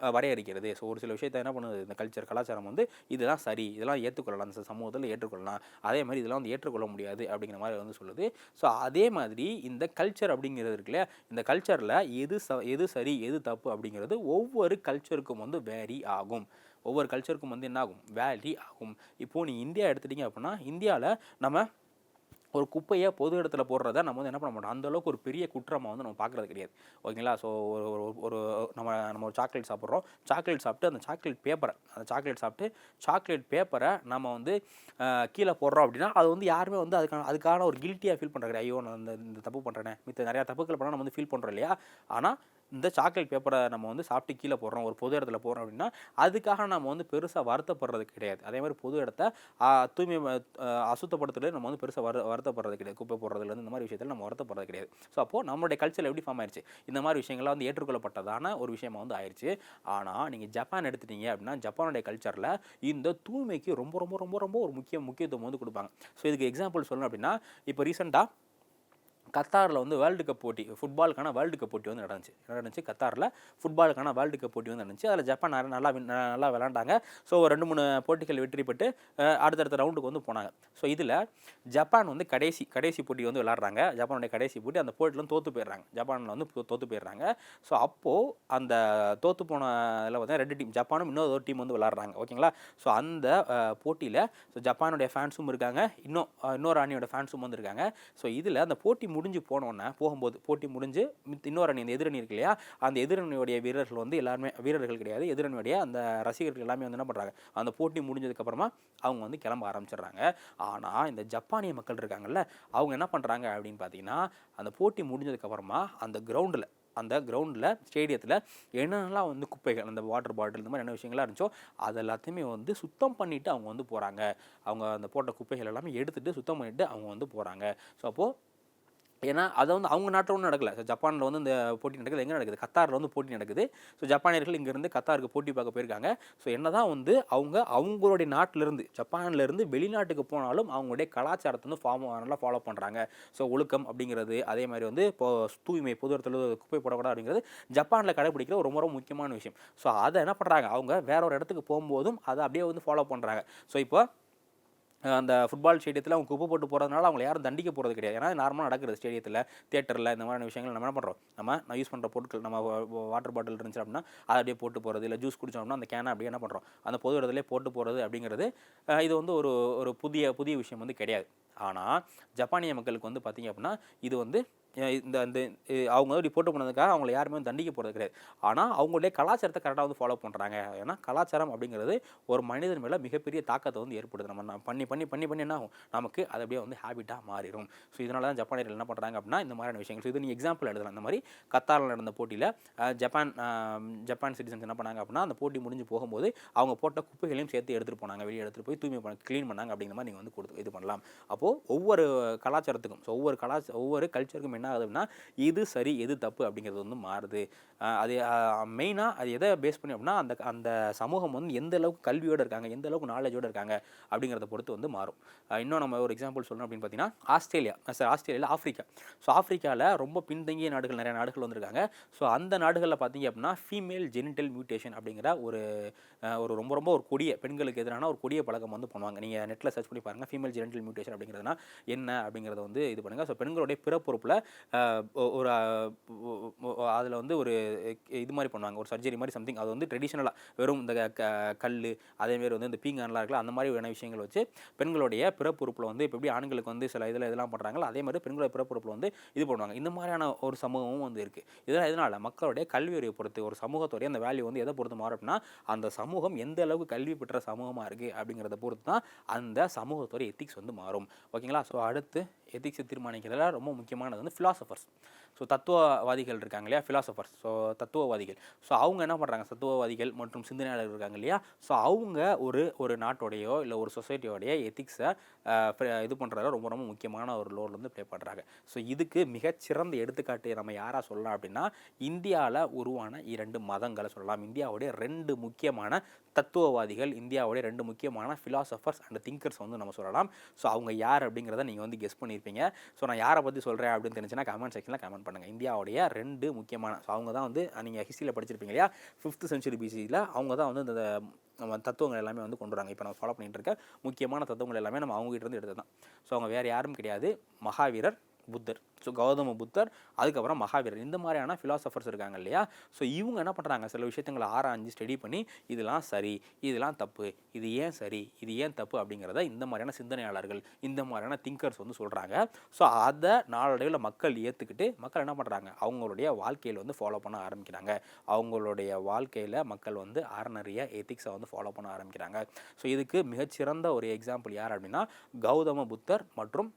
வரையறுக்கிறது. ஸோ ஒரு சில விஷயத்தை என்ன பண்ணுது? இந்த கல்ச்சர் கலாச்சாரம் வந்து இதெல்லாம் சரி இதெல்லாம் ஏற்றுக்கொள்ளலாம். இந்த சமூகத்தில் ஏற்றுக்கொள்ளலாம். அதே மாதிரி இதெல்லாம் வந்து ஏற்றுக்கொள்ள முடியாது அப்படிங்கிற மாதிரி வந்து சொல்லுது. ஸோ அதே மாதிரி இந்த கல்ச்சர் அப்படிங்கிறது இருக்குல்ல இந்த கல்ச்சரில் எது ச எது சரி எது தப்பு அப்படிங்கிறது ஒவ்வொரு கல்ச்சருக்கும் வந்து வேரி ஆகும். ஒவ்வொரு கல்ச்சருக்கும் வந்து என்ன ஆகும் வேலி ஆகும். இப்போது நீ இந்தியா எடுத்துட்டீங்க அப்படின்னா இந்தியாவில் நம்ம ஒரு குப்பையை பொது இடத்துல போடுறத நம்ம வந்து என்ன பண்ண மாட்டோம்? அந்தளவுக்கு ஒரு பெரிய குற்றமாக வந்து நம்ம பார்க்குறது கிடையாது. ஓகேங்களா? ஸோ ஒரு ஒரு- ஒரு நம்ம நம்ம ஒரு சாக்லேட் சாப்பிட்றோம். சாக்லேட் சாப்பிட்டு அந்த சாக்லேட் பேப்பரை அந்த சாக்லேட் சாப்பிட்டு சாக்லேட் பேப்பரை நம்ம வந்து கீழே போடுறோம் அப்படின்னா அது வந்து யாருமே வந்து அதுக்கான அதுக்கான ஒரு கில்ட்டியாக ஃபீல் பண்ணுறது ஐயோ நான் இந்த இந்த தப்பு பண்ணுறேனே மித்த நிறையா தப்புக்கள் பண்ணால் நம்ம வந்து ஃபீல் பண்ணுறோம் இல்லையா? ஆனால் இந்த சாக்லேட் பேப்பரை நம்ம வந்து சாப்பிட்டு கீழே போடுறோம் ஒரு பொது இடத்துல போடுறோம் அப்படின்னா அதுக்காக நம்ம வந்து பெருசாக வருத்தப்படுறது கிடையாது. அதே மாதிரி பொது இடத்த தூய்மை ம- அசுத்தப்படுத்துறது நம்ம வந்து பெருசாக வரு வருத்தப்படுறது கிடையாது. குப்பை போடுறதுலேருந்து இந்த மாதிரி விஷயத்தில் நம்ம வருத்தப்படுறது கிடையாது. ஸோ அப்போது நம்மளுடைய கல்ச்சர் எப்படி ஃபார்ம் ஆயிடுச்சு இந்த மாதிரி விஷயங்கள்லாம் வந்து ஏற்றுக்கொள்ளப்பட்டதான ஒரு விஷயமா வந்து ஆயிடுச்சு ஆனால் நீங்கள் ஜப்பான் எடுத்துட்டீங்க அப்படின்னா ஜப்பானுடைய கல்ச்சரில் இந்த தூய்மைக்கு ரொம்ப ரொம்ப ரொம்ப ரொம்ப ஒரு முக்கிய முக்கியத்துவம் வந்து கொடுப்பாங்க. ஸோ இதுக்கு எக்ஸாம்பிள் சொல்லணும் அப்படின்னா இப்போ ரீசெண்டாக கத்தாரில் வந்து வேர்ல்டு கப் போட்டி ஃபுட்பாலுக்கான வேர்ல்டு கப் போட்டி வந்து நடந்துச்சு. நடந்துச்சு? கத்தாரில் ஃபுட்பாலுக்கான வேர்ல்டு கப் போட்டி வந்து நடந்துச்சு. அதில் ஜப்பான் நல்லா நல்லா விளாண்டாங்க. ஸோ ஒரு ரெண்டு மூணு போட்டிகள் வெற்றி பெற்று அடுத்தடுத்த ரவுண்டுக்கு வந்து போனாங்க. ஸோ இதில் ஜப்பான் வந்து கடைசி கடைசி போட்டி வந்து விளாட்றாங்க. ஜப்பானுடைய கடைசி போட்டி அந்த போட்டியில் தோற்று போயிடுறாங்க. ஜப்பானில் வந்து தோற்று போயிடுறாங்க. ஸோ அப்போது அந்த தோற்று போன இதில் வந்து ரெண்டு டீம் ஜப்பானும் இன்னொரு ஒரு டீம் வந்து விளாட்றாங்க. ஓகேங்களா? ஸோ அந்த போட்டியில் ஸோ ஜப்பானுடைய ஃபேன்ஸும் இருக்காங்க. இன்னும் இன்னொரு அணியோட ஃபேன்ஸும் வந்து இருக்காங்க ஸோ இதில் அந்த போட்டி முடிஞ்சு போனோன்னே போகும்போது போட்டி முடிஞ்சு மித்- இன்னொரு அணி இந்த எதிரணி இருக்கு இல்லையா? அந்த எதிரணியுடைய வீரர்கள் வந்து எல்லாருமே வீரர்கள் கிடையாது. எதிரணியுடைய அந்த ரசிகர்கள் எல்லாமே வந்து என்ன பண்ணுறாங்க அந்த போட்டி முடிஞ்சதுக்கப்புறமா அவங்க வந்து கிளம்ப ஆரம்பிச்சிடுறாங்க. ஆனால் இந்த ஜப்பானிய மக்கள் இருக்காங்கல்ல அவங்க என்ன பண்ணுறாங்க அப்படின்னு பார்த்தீங்கன்னா அந்த போட்டி முடிஞ்சதுக்கப்புறமா அந்த கிரவுண்டில் அந்த கிரவுண்டில் ஸ்டேடியத்தில் என்னென்னலாம் வந்து குப்பைகள் அந்த வாட்டர் பாட்டில் இந்த மாதிரி என்ன விஷயங்கள்லாம் இருந்துச்சோ அது எல்லாத்தையுமே வந்து சுத்தம் பண்ணிவிட்டு அவங்க வந்து போகிறாங்க அவங்க அந்த போட்ட குப்பைகள் எல்லாமே எடுத்துகிட்டு சுத்தம் பண்ணிவிட்டு அவங்க வந்து போகிறாங்க ஸோ அப்போது ஏன்னா அதை வந்து அவங்க நாட்டில் ஒன்றும் நடக்கல. ஸோ ஜப்பானில் வந்து இந்த போட்டி நடக்குது. எங்கே நடக்குது? கத்தாரில் வந்து போட்டி நடக்குது. ஸோ ஜப்பானியர்கள் இங்கேருந்து கத்தாருக்கு போட்டி பார்க்க போயிருக்காங்க. ஸோ என்ன தான் வந்து அவங்க அவங்களுடைய நாட்டிலேருந்து ஜப்பான்லேருந்து வெளிநாட்டுக்கு போனாலும் அவங்களுடைய கலாச்சாரத்தை வந்து ஃபார்ம் நல்லா ஃபாலோ பண்ணுறாங்க ஸோ ஒழுக்கம் அப்படிங்கிறது அதே மாதிரி வந்து இப்போ தூய்மை பொது இடத்துல குப்பை போடக்கூடாது அப்படிங்கிறது ஜப்பானில் கடைபிடிக்கிற ரொம்ப ரொம்ப முக்கியமான விஷயம். ஸோ அதை என்ன பண்ணுறாங்க அவங்க வேற ஒரு இடத்துக்கு போகும்போதும் அதை அப்படியே வந்து ஃபாலோ பண்ணுறாங்க ஸோ இப்போ அந்த ஃபுட்பால் ஸ்டேடியத்தில் அவங்க குப்பை போட்டு போகிறதுனால அவங்களை யாரும் தண்டிக்க போகிறது கிடையாது. ஏன்னா நார்மலாக நடக்கிறது ஸ்டேடியத்தில் தேட்டரில் இந்த மாதிரியான விஷயங்கள் நம்ம என்ன பண்ணுறோம் நம்ம நான் யூஸ் பண்ணுற பொருட்கள் நம்ம வாட்டர் பாட்டில் இருந்துச்சு அப்படின்னா அதை அப்படியே போட்டு போகிறது இல்லை ஜூஸ் குடிச்சோம் அப்படின்னா அந்த கேனை அப்படியே என்ன பண்ணுறோம் அந்த பொது இடத்துல போட்டு போகிறது அப்படிங்கிறது இது வந்து ஒரு ஒரு புதிய புதிய விஷயம் வந்து கிடையாது. ஆனால் ஜப்பானிய மக்களுக்கு வந்து பார்த்திங்க அப்படின்னா இது வந்து இந்த இந்த அவங்க வந்து போட்டு போனதுக்காக அவங்களை யாருமே தண்டிக்க போகிறது கிடையாது. ஆனால் அவங்களுடைய கலாச்சாரத்தை கரெக்டாக வந்து ஃபாலோ பண்ணுறாங்க ஏன்னா கலாச்சாரம் அப்படிங்கிறது ஒரு மனிதன் மேலே மிகப்பெரிய தாக்கத்தை வந்து ஏற்படுது நம்ம நான் பண்ணி பண்ணி பண்ணி பண்ணி என்ன ஆகும்? நமக்கு அது அப்படியே வந்து ஹேபிட்டாக மாறிடும் ஸோ இதனால தான் ஜப்பானியர்கள் என்ன பண்ணுறாங்க அப்படின்னா இந்த மாதிரியான விஷயங்கள். ஸோ இது நீ எக்ஸாம்பிள் எழுதலாம். இந்த மாதிரி கத்தாரில் நடந்த போட்டியில் ஜப்பான் ஜப்பான் சிட்டிசன்ஸ் என்ன பண்ணாங்க அப்படின்னா அந்த போட்டி முடிஞ்சு போகும்போது அவங்க போட்ட குப்பைகளையும் சேர்த்து எடுத்துகிட்டு போனாங்க. வெளியே எடுத்துகிட்டு போய் தூய்மை பண்ண க்ளீன் பண்ணாங்க அப்படிங்கிற மாதிரி நீங்கள் வந்து கொடுத்து இது பண்ணலாம். அப்போது ஒவ்வொரு கலாச்சாரத்துக்கும் ஸோ ஒவ்வொரு கலாச்சார ஒவ்வொரு கல்ச்சருக்கும் என்ன என்ன ஆகுது அப்படின்னா இது சரி எது தப்பு அப்படிங்கிறது வந்து மாறுது. அது மெயினாக அது எதை பேஸ் பண்ணி அப்படின்னா அந்த அந்த சமூகம் வந்து எந்த அளவுக்கு கல்வியோடு இருக்காங்க எந்த அளவுக்கு நாலேஜோடு இருக்காங்க அப்படிங்கிறத பொறுத்து வந்து மாறும். இன்னும் நம்ம ஒரு எக்ஸாம்பிள் சொல்லணும் அப்படின்னு பார்த்தீங்கன்னா ஆஸ்திரேலியா. சார் ஆஸ்திரேலியாவில் ஆஃப்ரிக்கா ஸோ ஆஃப்ரிக்காவில் ரொம்ப பின்தங்கிய நாடுகள் நிறைய நாடுகள் வந்திருக்காங்க. ஸோ அந்த நாடுகளில் பார்த்தீங்க அப்படின்னா ஃபீமேல் ஜெனிட்டல் மியூட்டேஷன் அப்படிங்கிற ஒரு ஒரு ரொம்ப ரொம்ப ஒரு கொடிய பெண்களுக்கு எதிரான ஒரு கொடிய பழக்கம் வந்து பண்ணுவாங்க. நீங்கள் நெட்டில் சர்ச் பண்ணி பாருங்கள் ஃபீமேல் ஜெனிட்டல் மியூட்டேஷன் அப்படிங்கிறதுனா என்ன அப்படிங்கிறத வந்து இது பண்ணுங்கள் ஸோ பெண்களுடைய பிறப்புறுப்பில் ஒரு அதில் வந்து ஒரு இது மாதிரி பண்ணுவாங்க. ஒரு சர்ஜரி மாதிரி சம்திங் அது வந்து ட்ரெடிஷ்னலாக வெறும் இந்த க கல் அதேமாரி வந்து இந்த பீங்கான்லாம் இருக்குல்ல அந்த மாதிரியான விஷயங்கள் வச்சு பெண்களுடைய பிறப்புறுப்பில் வந்து இப்போ எப்படி ஆண்களுக்கு வந்து சில இதில் இதெல்லாம் பண்ணுறாங்களோ அதே மாதிரி பெண்களுடைய பிறப்புறுப்பில் வந்து இது பண்ணுவாங்க. இந்த மாதிரியான ஒரு சமூகமும் வந்து இருக்குது இதெல்லாம் இதனால் மக்களுடைய கல்வி அறிவை பொறுத்து ஒரு சமூகத்துடைய அந்த வேல்யூ வந்து எதை பொறுத்து மாறும் அப்படின்னா அந்த சமூகம் எந்த அளவுக்கு கல்வி பெற்ற சமூகமாக இருக்குது அப்படிங்கிறத பொறுத்து தான் அந்த சமூகத்துடைய எத்திக்ஸ் வந்து மாறும். ஓகேங்களா? ஸோ அடுத்து எத்திக்ஸை தீர்மானிக்கிறதுல ரொம்ப முக்கியமானது வந்து ஃபிலாசபர்ஸ் ஸோ தத்துவவாதிகள் இருக்காங்க இல்லையா? Philosophers so தத்துவவாதிகள். ஸோ அவங்க என்ன பண்ணுறாங்க தத்துவவாதிகள் மற்றும் சிந்தனையாளர்கள் இருக்காங்க இல்லையா? ஸோ அவங்க ஒரு ஒரு நாட்டோடையோ இல்லை ஒரு சொசைட்டியோடைய எத்திக்ஸை இது பண்ணுறதுல ரொம்ப ரொம்ப முக்கியமான ஒரு ரோல் வந்து ப்ளே பண்ணுறாங்க ஸோ இதுக்கு மிகச்சிறந்த எடுத்துக்காட்டு நம்ம யாராக சொல்லலாம் அப்படின்னா இந்தியாவில் உருவான இரண்டு மதங்களை சொல்லலாம். இந்தியாவுடைய ரெண்டு முக்கியமான தத்துவவாதிகள் இந்தியாவுடைய ரெண்டு முக்கியமான ஃபிலாசபர்ஸ் அண்ட் திங்கர்ஸ் வந்து நம்ம சொல்லலாம். ஸோ அவங்க யார் அப்படிங்கிறத நீங்கள் வந்து கெஸ் பண்ணியிருப்பீங்க. ஸோ நான் யாரை பற்றி சொல்கிறேன் அப்படின்னு தெரிஞ்சுன்னா கமெண்ட் செக்ஷனில் கமெண்ட் பண்ணுங்கள் இந்தியாவுடைய ரெண்டு முக்கியமான ஸோ அவங்க தான் வந்து நீங்கள் ஹிஸ்ட்ரியில் படிச்சிருப்பீங்க இல்லையா? ஃபிஃப்த் செஞ்சுரி பிசியில் அவங்க தான் வந்து இந்த நம்ம தத்துவங்கள் எல்லாமே வந்து கொண்டு வராங்க. இப்போ நம்ம ஃபாலோ பண்ணிட்டு இருக்க முக்கியமான தத்துவங்கள் எல்லாமே நம்ம அவங்ககிட்ட இருந்து எடுத்து தான். ஸோ அவங்க வேறு யாரும் கிடையாது. மகாவீரர் புத்தர். ஸோ கௌதம புத்தர் அதுக்கப்புறம் மகாவீரர். இந்த மாதிரியான ஃபிலாசபர்ஸ் இருக்காங்க இல்லையா? ஸோ இவங்க என்ன பண்ணுறாங்க சில விஷயத்தங்களை ஆராய்ஞ்சு ஸ்டடி பண்ணி இதெல்லாம் சரி இதெல்லாம் தப்பு இது ஏன் சரி இது ஏன் தப்பு அப்படிங்கிறத இந்த மாதிரியான சிந்தனையாளர்கள் இந்த மாதிரியான திங்கர்ஸ் வந்து சொல்கிறாங்க ஸோ அதை நாளடைவில் மக்கள் ஏற்றுக்கிட்டு மக்கள் என்ன பண்ணுறாங்க அவங்களுடைய வாழ்க்கையில் வந்து ஃபாலோ பண்ண ஆரம்பிக்கிறாங்க. அவங்களுடைய வாழ்க்கையில் மக்கள் வந்து அறநறிய எத்திக்ஸை வந்து ஃபாலோ பண்ண ஆரம்பிக்கிறாங்க. ஸோ இதுக்கு மிகச்சிறந்த ஒரு எக்ஸாம்பிள் யார் அப்படின்னா கௌதம புத்தர் மற்றும்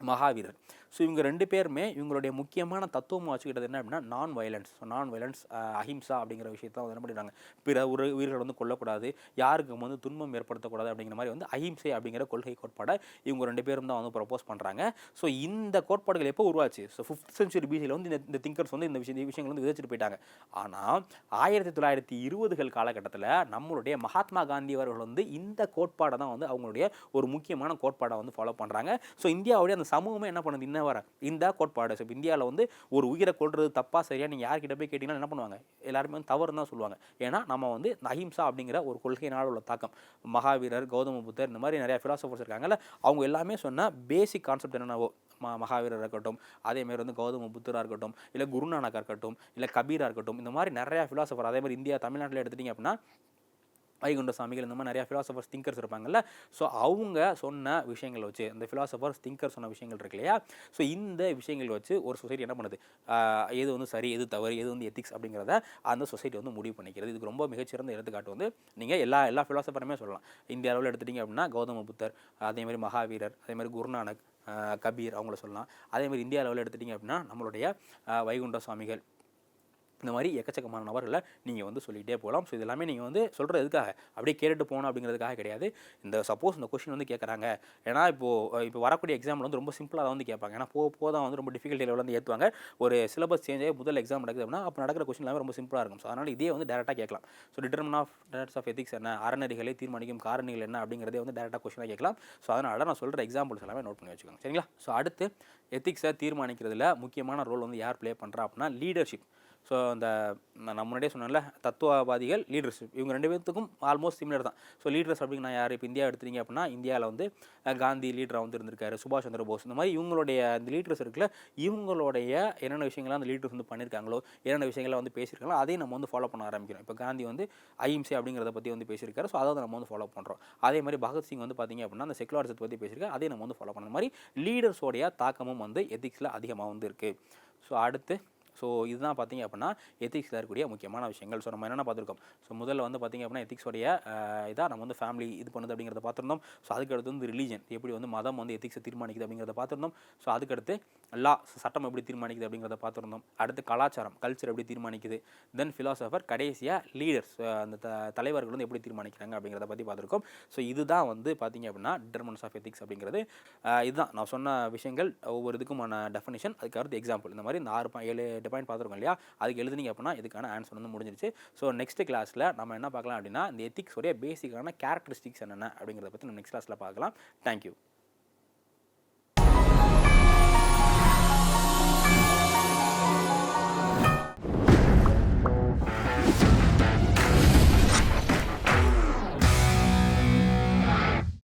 மகாவீரர் ஸோ இவங்க ரெண்டு பேருமே இவங்களுடைய முக்கியமான தத்துவமாக வச்சுக்கிட்டது என்ன அப்படின்னா நான் வயலன்ஸ் ஸோ நான் வயலன்ஸ் அஹிம்சா அப்படிங்கிற விஷயத்தை வந்து என்ன பண்ணிடுறாங்க? பிற ஒரு உயிர்கள் வந்து கொல்லக்கூடாது யாருக்கும் வந்து துன்பம் ஏற்படுத்தக்கூடாது அப்படிங்கிற மாதிரி வந்து அஹிம்சை அப்படிங்கிற கொள்கை கோட்பாடை இவங்க ரெண்டு பேரும் தான் வந்து ப்ரப்போஸ் பண்ணுறாங்க ஸோ இந்த கோட்பாடுகள் எப்போ உருவாச்சு? ஸோ ஃபிஃப்த் சென்ச்சுரி பிசியில் வந்து இந்த இந்த திங்கர்ஸ் வந்து இந்த விஷயம் இந்த விஷயங்கள் வந்து விதைச்சிட்டு போயிட்டாங்க. ஆனால் ஆயிரத்தி தொள்ளாயிரத்தி இருபதுகள் காலகட்டத்தில் நம்மளுடைய மகாத்மா காந்தி அவர்கள் வந்து இந்த கோட்பாடை தான் வந்து அவங்களுடைய ஒரு முக்கியமான கோட்பாடை வந்து ஃபாலோ பண்ணுறாங்க ஸோ இந்தியாவுடைய அந்த சமூகமே என்ன பண்ணுது? இன்ன வர. இந்த கோட்பாடு ஸோ இந்தியாவில் வந்து ஒரு உயிரை கொள்றது தப்பா சரியா நீங்கள் யார்கிட்ட போய் கேட்டிங்கன்னா என்ன பண்ணுவாங்க? எல்லாருமே வந்து தவறுன்னு தான் சொல்லுவாங்க. ஏன்னா நம்ம வந்து அஹிம்சா அப்படிங்கிற ஒரு கொள்கையினால் உள்ள தாக்கம். மகாவீரர் கௌதம புத்தர் இந்த மாதிரி நிறையா ஃபிலாசபர்ஸ் இருக்காங்கல்ல அவங்க எல்லாமே சொன்ன பேசிக் கான்செப்ட் என்னென்னவோ ம மகாவீரர் இருக்கட்டும் அதேமாதிரி வந்து கௌதம புத்தராக இருக்கட்டும் இல்லை குருநானக்கா இருக்கட்டும் இல்லை கபீராக இருக்கட்டும் இந்த மாதிரி நிறையா ஃபிலாசபர் அதே மாதிரி இந்தியா தமிழ்நாட்டில் எடுத்துட்டிங்க அப்படின்னா வைகுண்ட சாமிகள் இந்த மாதிரி நிறையா ஃபிலாசபர்ஸ் திங்கர்ஸ் இருப்பாங்கல்ல. ஸோ அவங்க சொன்ன விஷயங்கள் வச்சு இந்த ஃபிலாசபர்ஸ் திங்கர் சொன்ன விஷயங்கள் இருக்கு இல்லையா? ஸோ இந்த விஷயங்கள் வச்சு ஒரு சொசைட்டி என்ன பண்ணுது? எது வந்து சரி எது தவறு எது வந்து எத்திக்ஸ் அப்படிங்கிறத அந்த சொசைட்டி வந்து முடிவு பண்ணிக்கிறது. இதுக்கு ரொம்ப மிகச்சிறந்த எடுத்துக்காட்டு வந்து நீங்கள் எல்லா எல்லா ஃபிலாசபருமே சொல்லலாம். இந்திய அளவில் எடுத்துட்டிங்க அப்படின்னா கௌதம புத்தர் அதேமாதிரி மகாவீரர் அதேமாதிரி குருநானக் கபீர் அவங்கள சொல்லலாம். அதே மாதிரி இந்திய அளவில் எடுத்துட்டிங்க அப்படின்னா நம்மளுடைய வைகுண்ட சுவாமிகள் இந்த மாதிரி எக்கச்சக்கமான நபர்களை நீங்கள் வந்து சொல்லிகிட்டே போகலாம். ஸோ இது எல்லாமே நீங்கள் வந்து சொல்கிறது எதுக்காக? அப்படியே கேட்டுட்டு போகணும் அப்படிங்கிறதுக்காக கிடையாது. இந்த சப்போஸ் இந்த கொஷின் வந்து கேட்குறாங்க ஏன்னா இப்போது இப்போ வரக்கூடிய எக்ஸாமில் வந்து ரொம்ப சிம்பிளாக தான் வந்து கேட்பாங்க. ஏன்னா போக போக தான் வந்து ரொம்ப டிஃபிகல்ட்டி லெவலில் வந்து ஏற்றுவாங்க ஒரு சிலபஸ் சேஞ்ச் ஆகி முதல் எக்ஸாம் நடக்குது அப்படின்னா அப்போ நடக்கிற கொஷின் எல்லாமே ரொம்ப சிம்பிளாக இருக்கும். ஸோ அதனால் இதே வந்து டேரெக்டாக கேட்கலாம். So determinant of directs of ethics என்ன? அறநெறிகளை தீர்மானிக்கும் காரணிகள் என்ன? அப்படிங்கிறதே வந்து டேரெக்டாக கொஷினாக கேட்கலாம். ஸோ அதனால் நான் சொல்கிற எக்ஸாம்பிள்ஸ் எல்லாமே நோட் பண்ணி வச்சுக்கோங்க. சரிங்களா? ஸோ அடுத்து எத்திக்ஸை தீர்மானிக்கிறதுல முக்கியமான ரோல் வந்து யார் ப்ளே பண்ணுறா அப்படின்னா லீடர்ஷிப் ஸோ அந்த நான் முன்னாடியே சொன்னேன்ல தத்துவவாதிகள் லீடர்ஷிப் இவங்க ரெண்டு பேர்த்துக்கும் ஆல்மோஸ்ட் சிமிலர் தான். ஸோ லீடர்ஸ் அப்படின்னா யார்? இப்போ இந்தியா எடுத்துட்டீங்க அப்படின்னா இந்தியாவில் வந்து காந்தி லீடராக வந்து இருந்திருக்காரு சுபாஷ் சந்திர போஸ். இந்த மாதிரி இவங்களுடைய அந்த லீடர்ஸ் இருக்குல்ல இவங்களுடைய என்னென்ன விஷயங்கள்லாம் அந்த லீடர்ஸ் வந்து பண்ணியிருக்காங்களோ என்னென்ன விஷயங்களை வந்து பேசியிருக்காங்களோ அதையும் நம்ம வந்து ஃபாலோ பண்ண ஆரம்பிக்கிறோம். இப்போ காந்தி வந்து அஹிம்சை அப்படிங்கிறத பற்றி வந்து பேசியிருக்காரு. ஸோ அதை நம்ம வந்து ஃபாலோ பண்ணுறோம் அதே மாதிரி பகத்சிங் வந்து பார்த்தீங்க அப்படின்னா அந்த செக்குலாரிசத்தை பற்றி பேசியிருக்காரு. அதையும் நம்ம வந்து ஃபாலோ பண்ண மாதிரி லீடர்ஸோடைய தாக்கமும் வந்து எத்திக்ஸில் அதிகமாக வந்து இருக்குது ஸோ அடுத்து ஸோ இதுதான் பார்த்தீங்க அப்படின்னா எத்திக்ஸில் இருக்கக்கூடிய முக்கியமான விஷயங்கள். ஸோ நம்ம என்னென்ன பார்த்துருக்கோம்? ஸோ முதல்ல வந்து பார்த்தீங்க அப்படின்னா எத்திக்ஸோடைய இதாக நம்ம வந்து ஃபேமிலி இது பண்ணுது அப்படிங்கிறத பார்த்துருந்தோம். ஸோ அதுக்கடுத்து வந்து ரிலீஜன் எப்படி வந்து மதம் வந்து எத்திக்ஸை தீர்மானிக்குது அப்படிங்கிறத பார்த்துருந்தோம். ஸோ அதுக்கடுத்து லா சட்டம் எப்படி தீர்மானிக்குது அப்படிங்கிறத பார்த்துருந்தோம். அடுத்து கலாச்சாரம் கல்ச்சர் எப்படி தீர்மானிக்குது? தென் ஃபிலாசபர் கடைசியாக லீடர்ஸ் அந்த த தலைவர்கள் வந்து எப்படி தீர்மானிக்கிறாங்க அப்படிங்கிறத பற்றி பார்த்துருக்கோம். ஸோ இதுதான் வந்து பார்த்தீங்க அப்படின்னா டிட்டர்மன்ஸ் ஆஃப் எத்திக்ஸ் அப்படிங்கிறது. இதுதான். நான் சொன்ன விஷயங்கள் ஒவ்வொரு இதுக்குமான டெஃபினேஷன் அதுக்கு அடுத்து எக்ஸாம்பிள் இந்த மாதிரி இந்த ஆறு ஏழு எட்டு பாயிண்ட் பார்த்துருக்கோம் இல்லையா? அதுக்கு எழுதுனீங்க அப்படின்னா இதுக்கான ஆன்சர் வந்து முடிஞ்சிருச்சு. ஸோ நெக்ஸ்ட் கிளாஸில் நம்ம என்ன பார்க்கலாம் அப்படின்னா இந்த எத்திக்ஸோடைய பேசிக்கான கேரக்டரிஸ்டிக்ஸ் என்னென்ன அப்படிங்கிறத பற்றி நம்ம நெக்ஸ்ட் கிளாஸில் பார்க்கலாம். தேங்க்யூ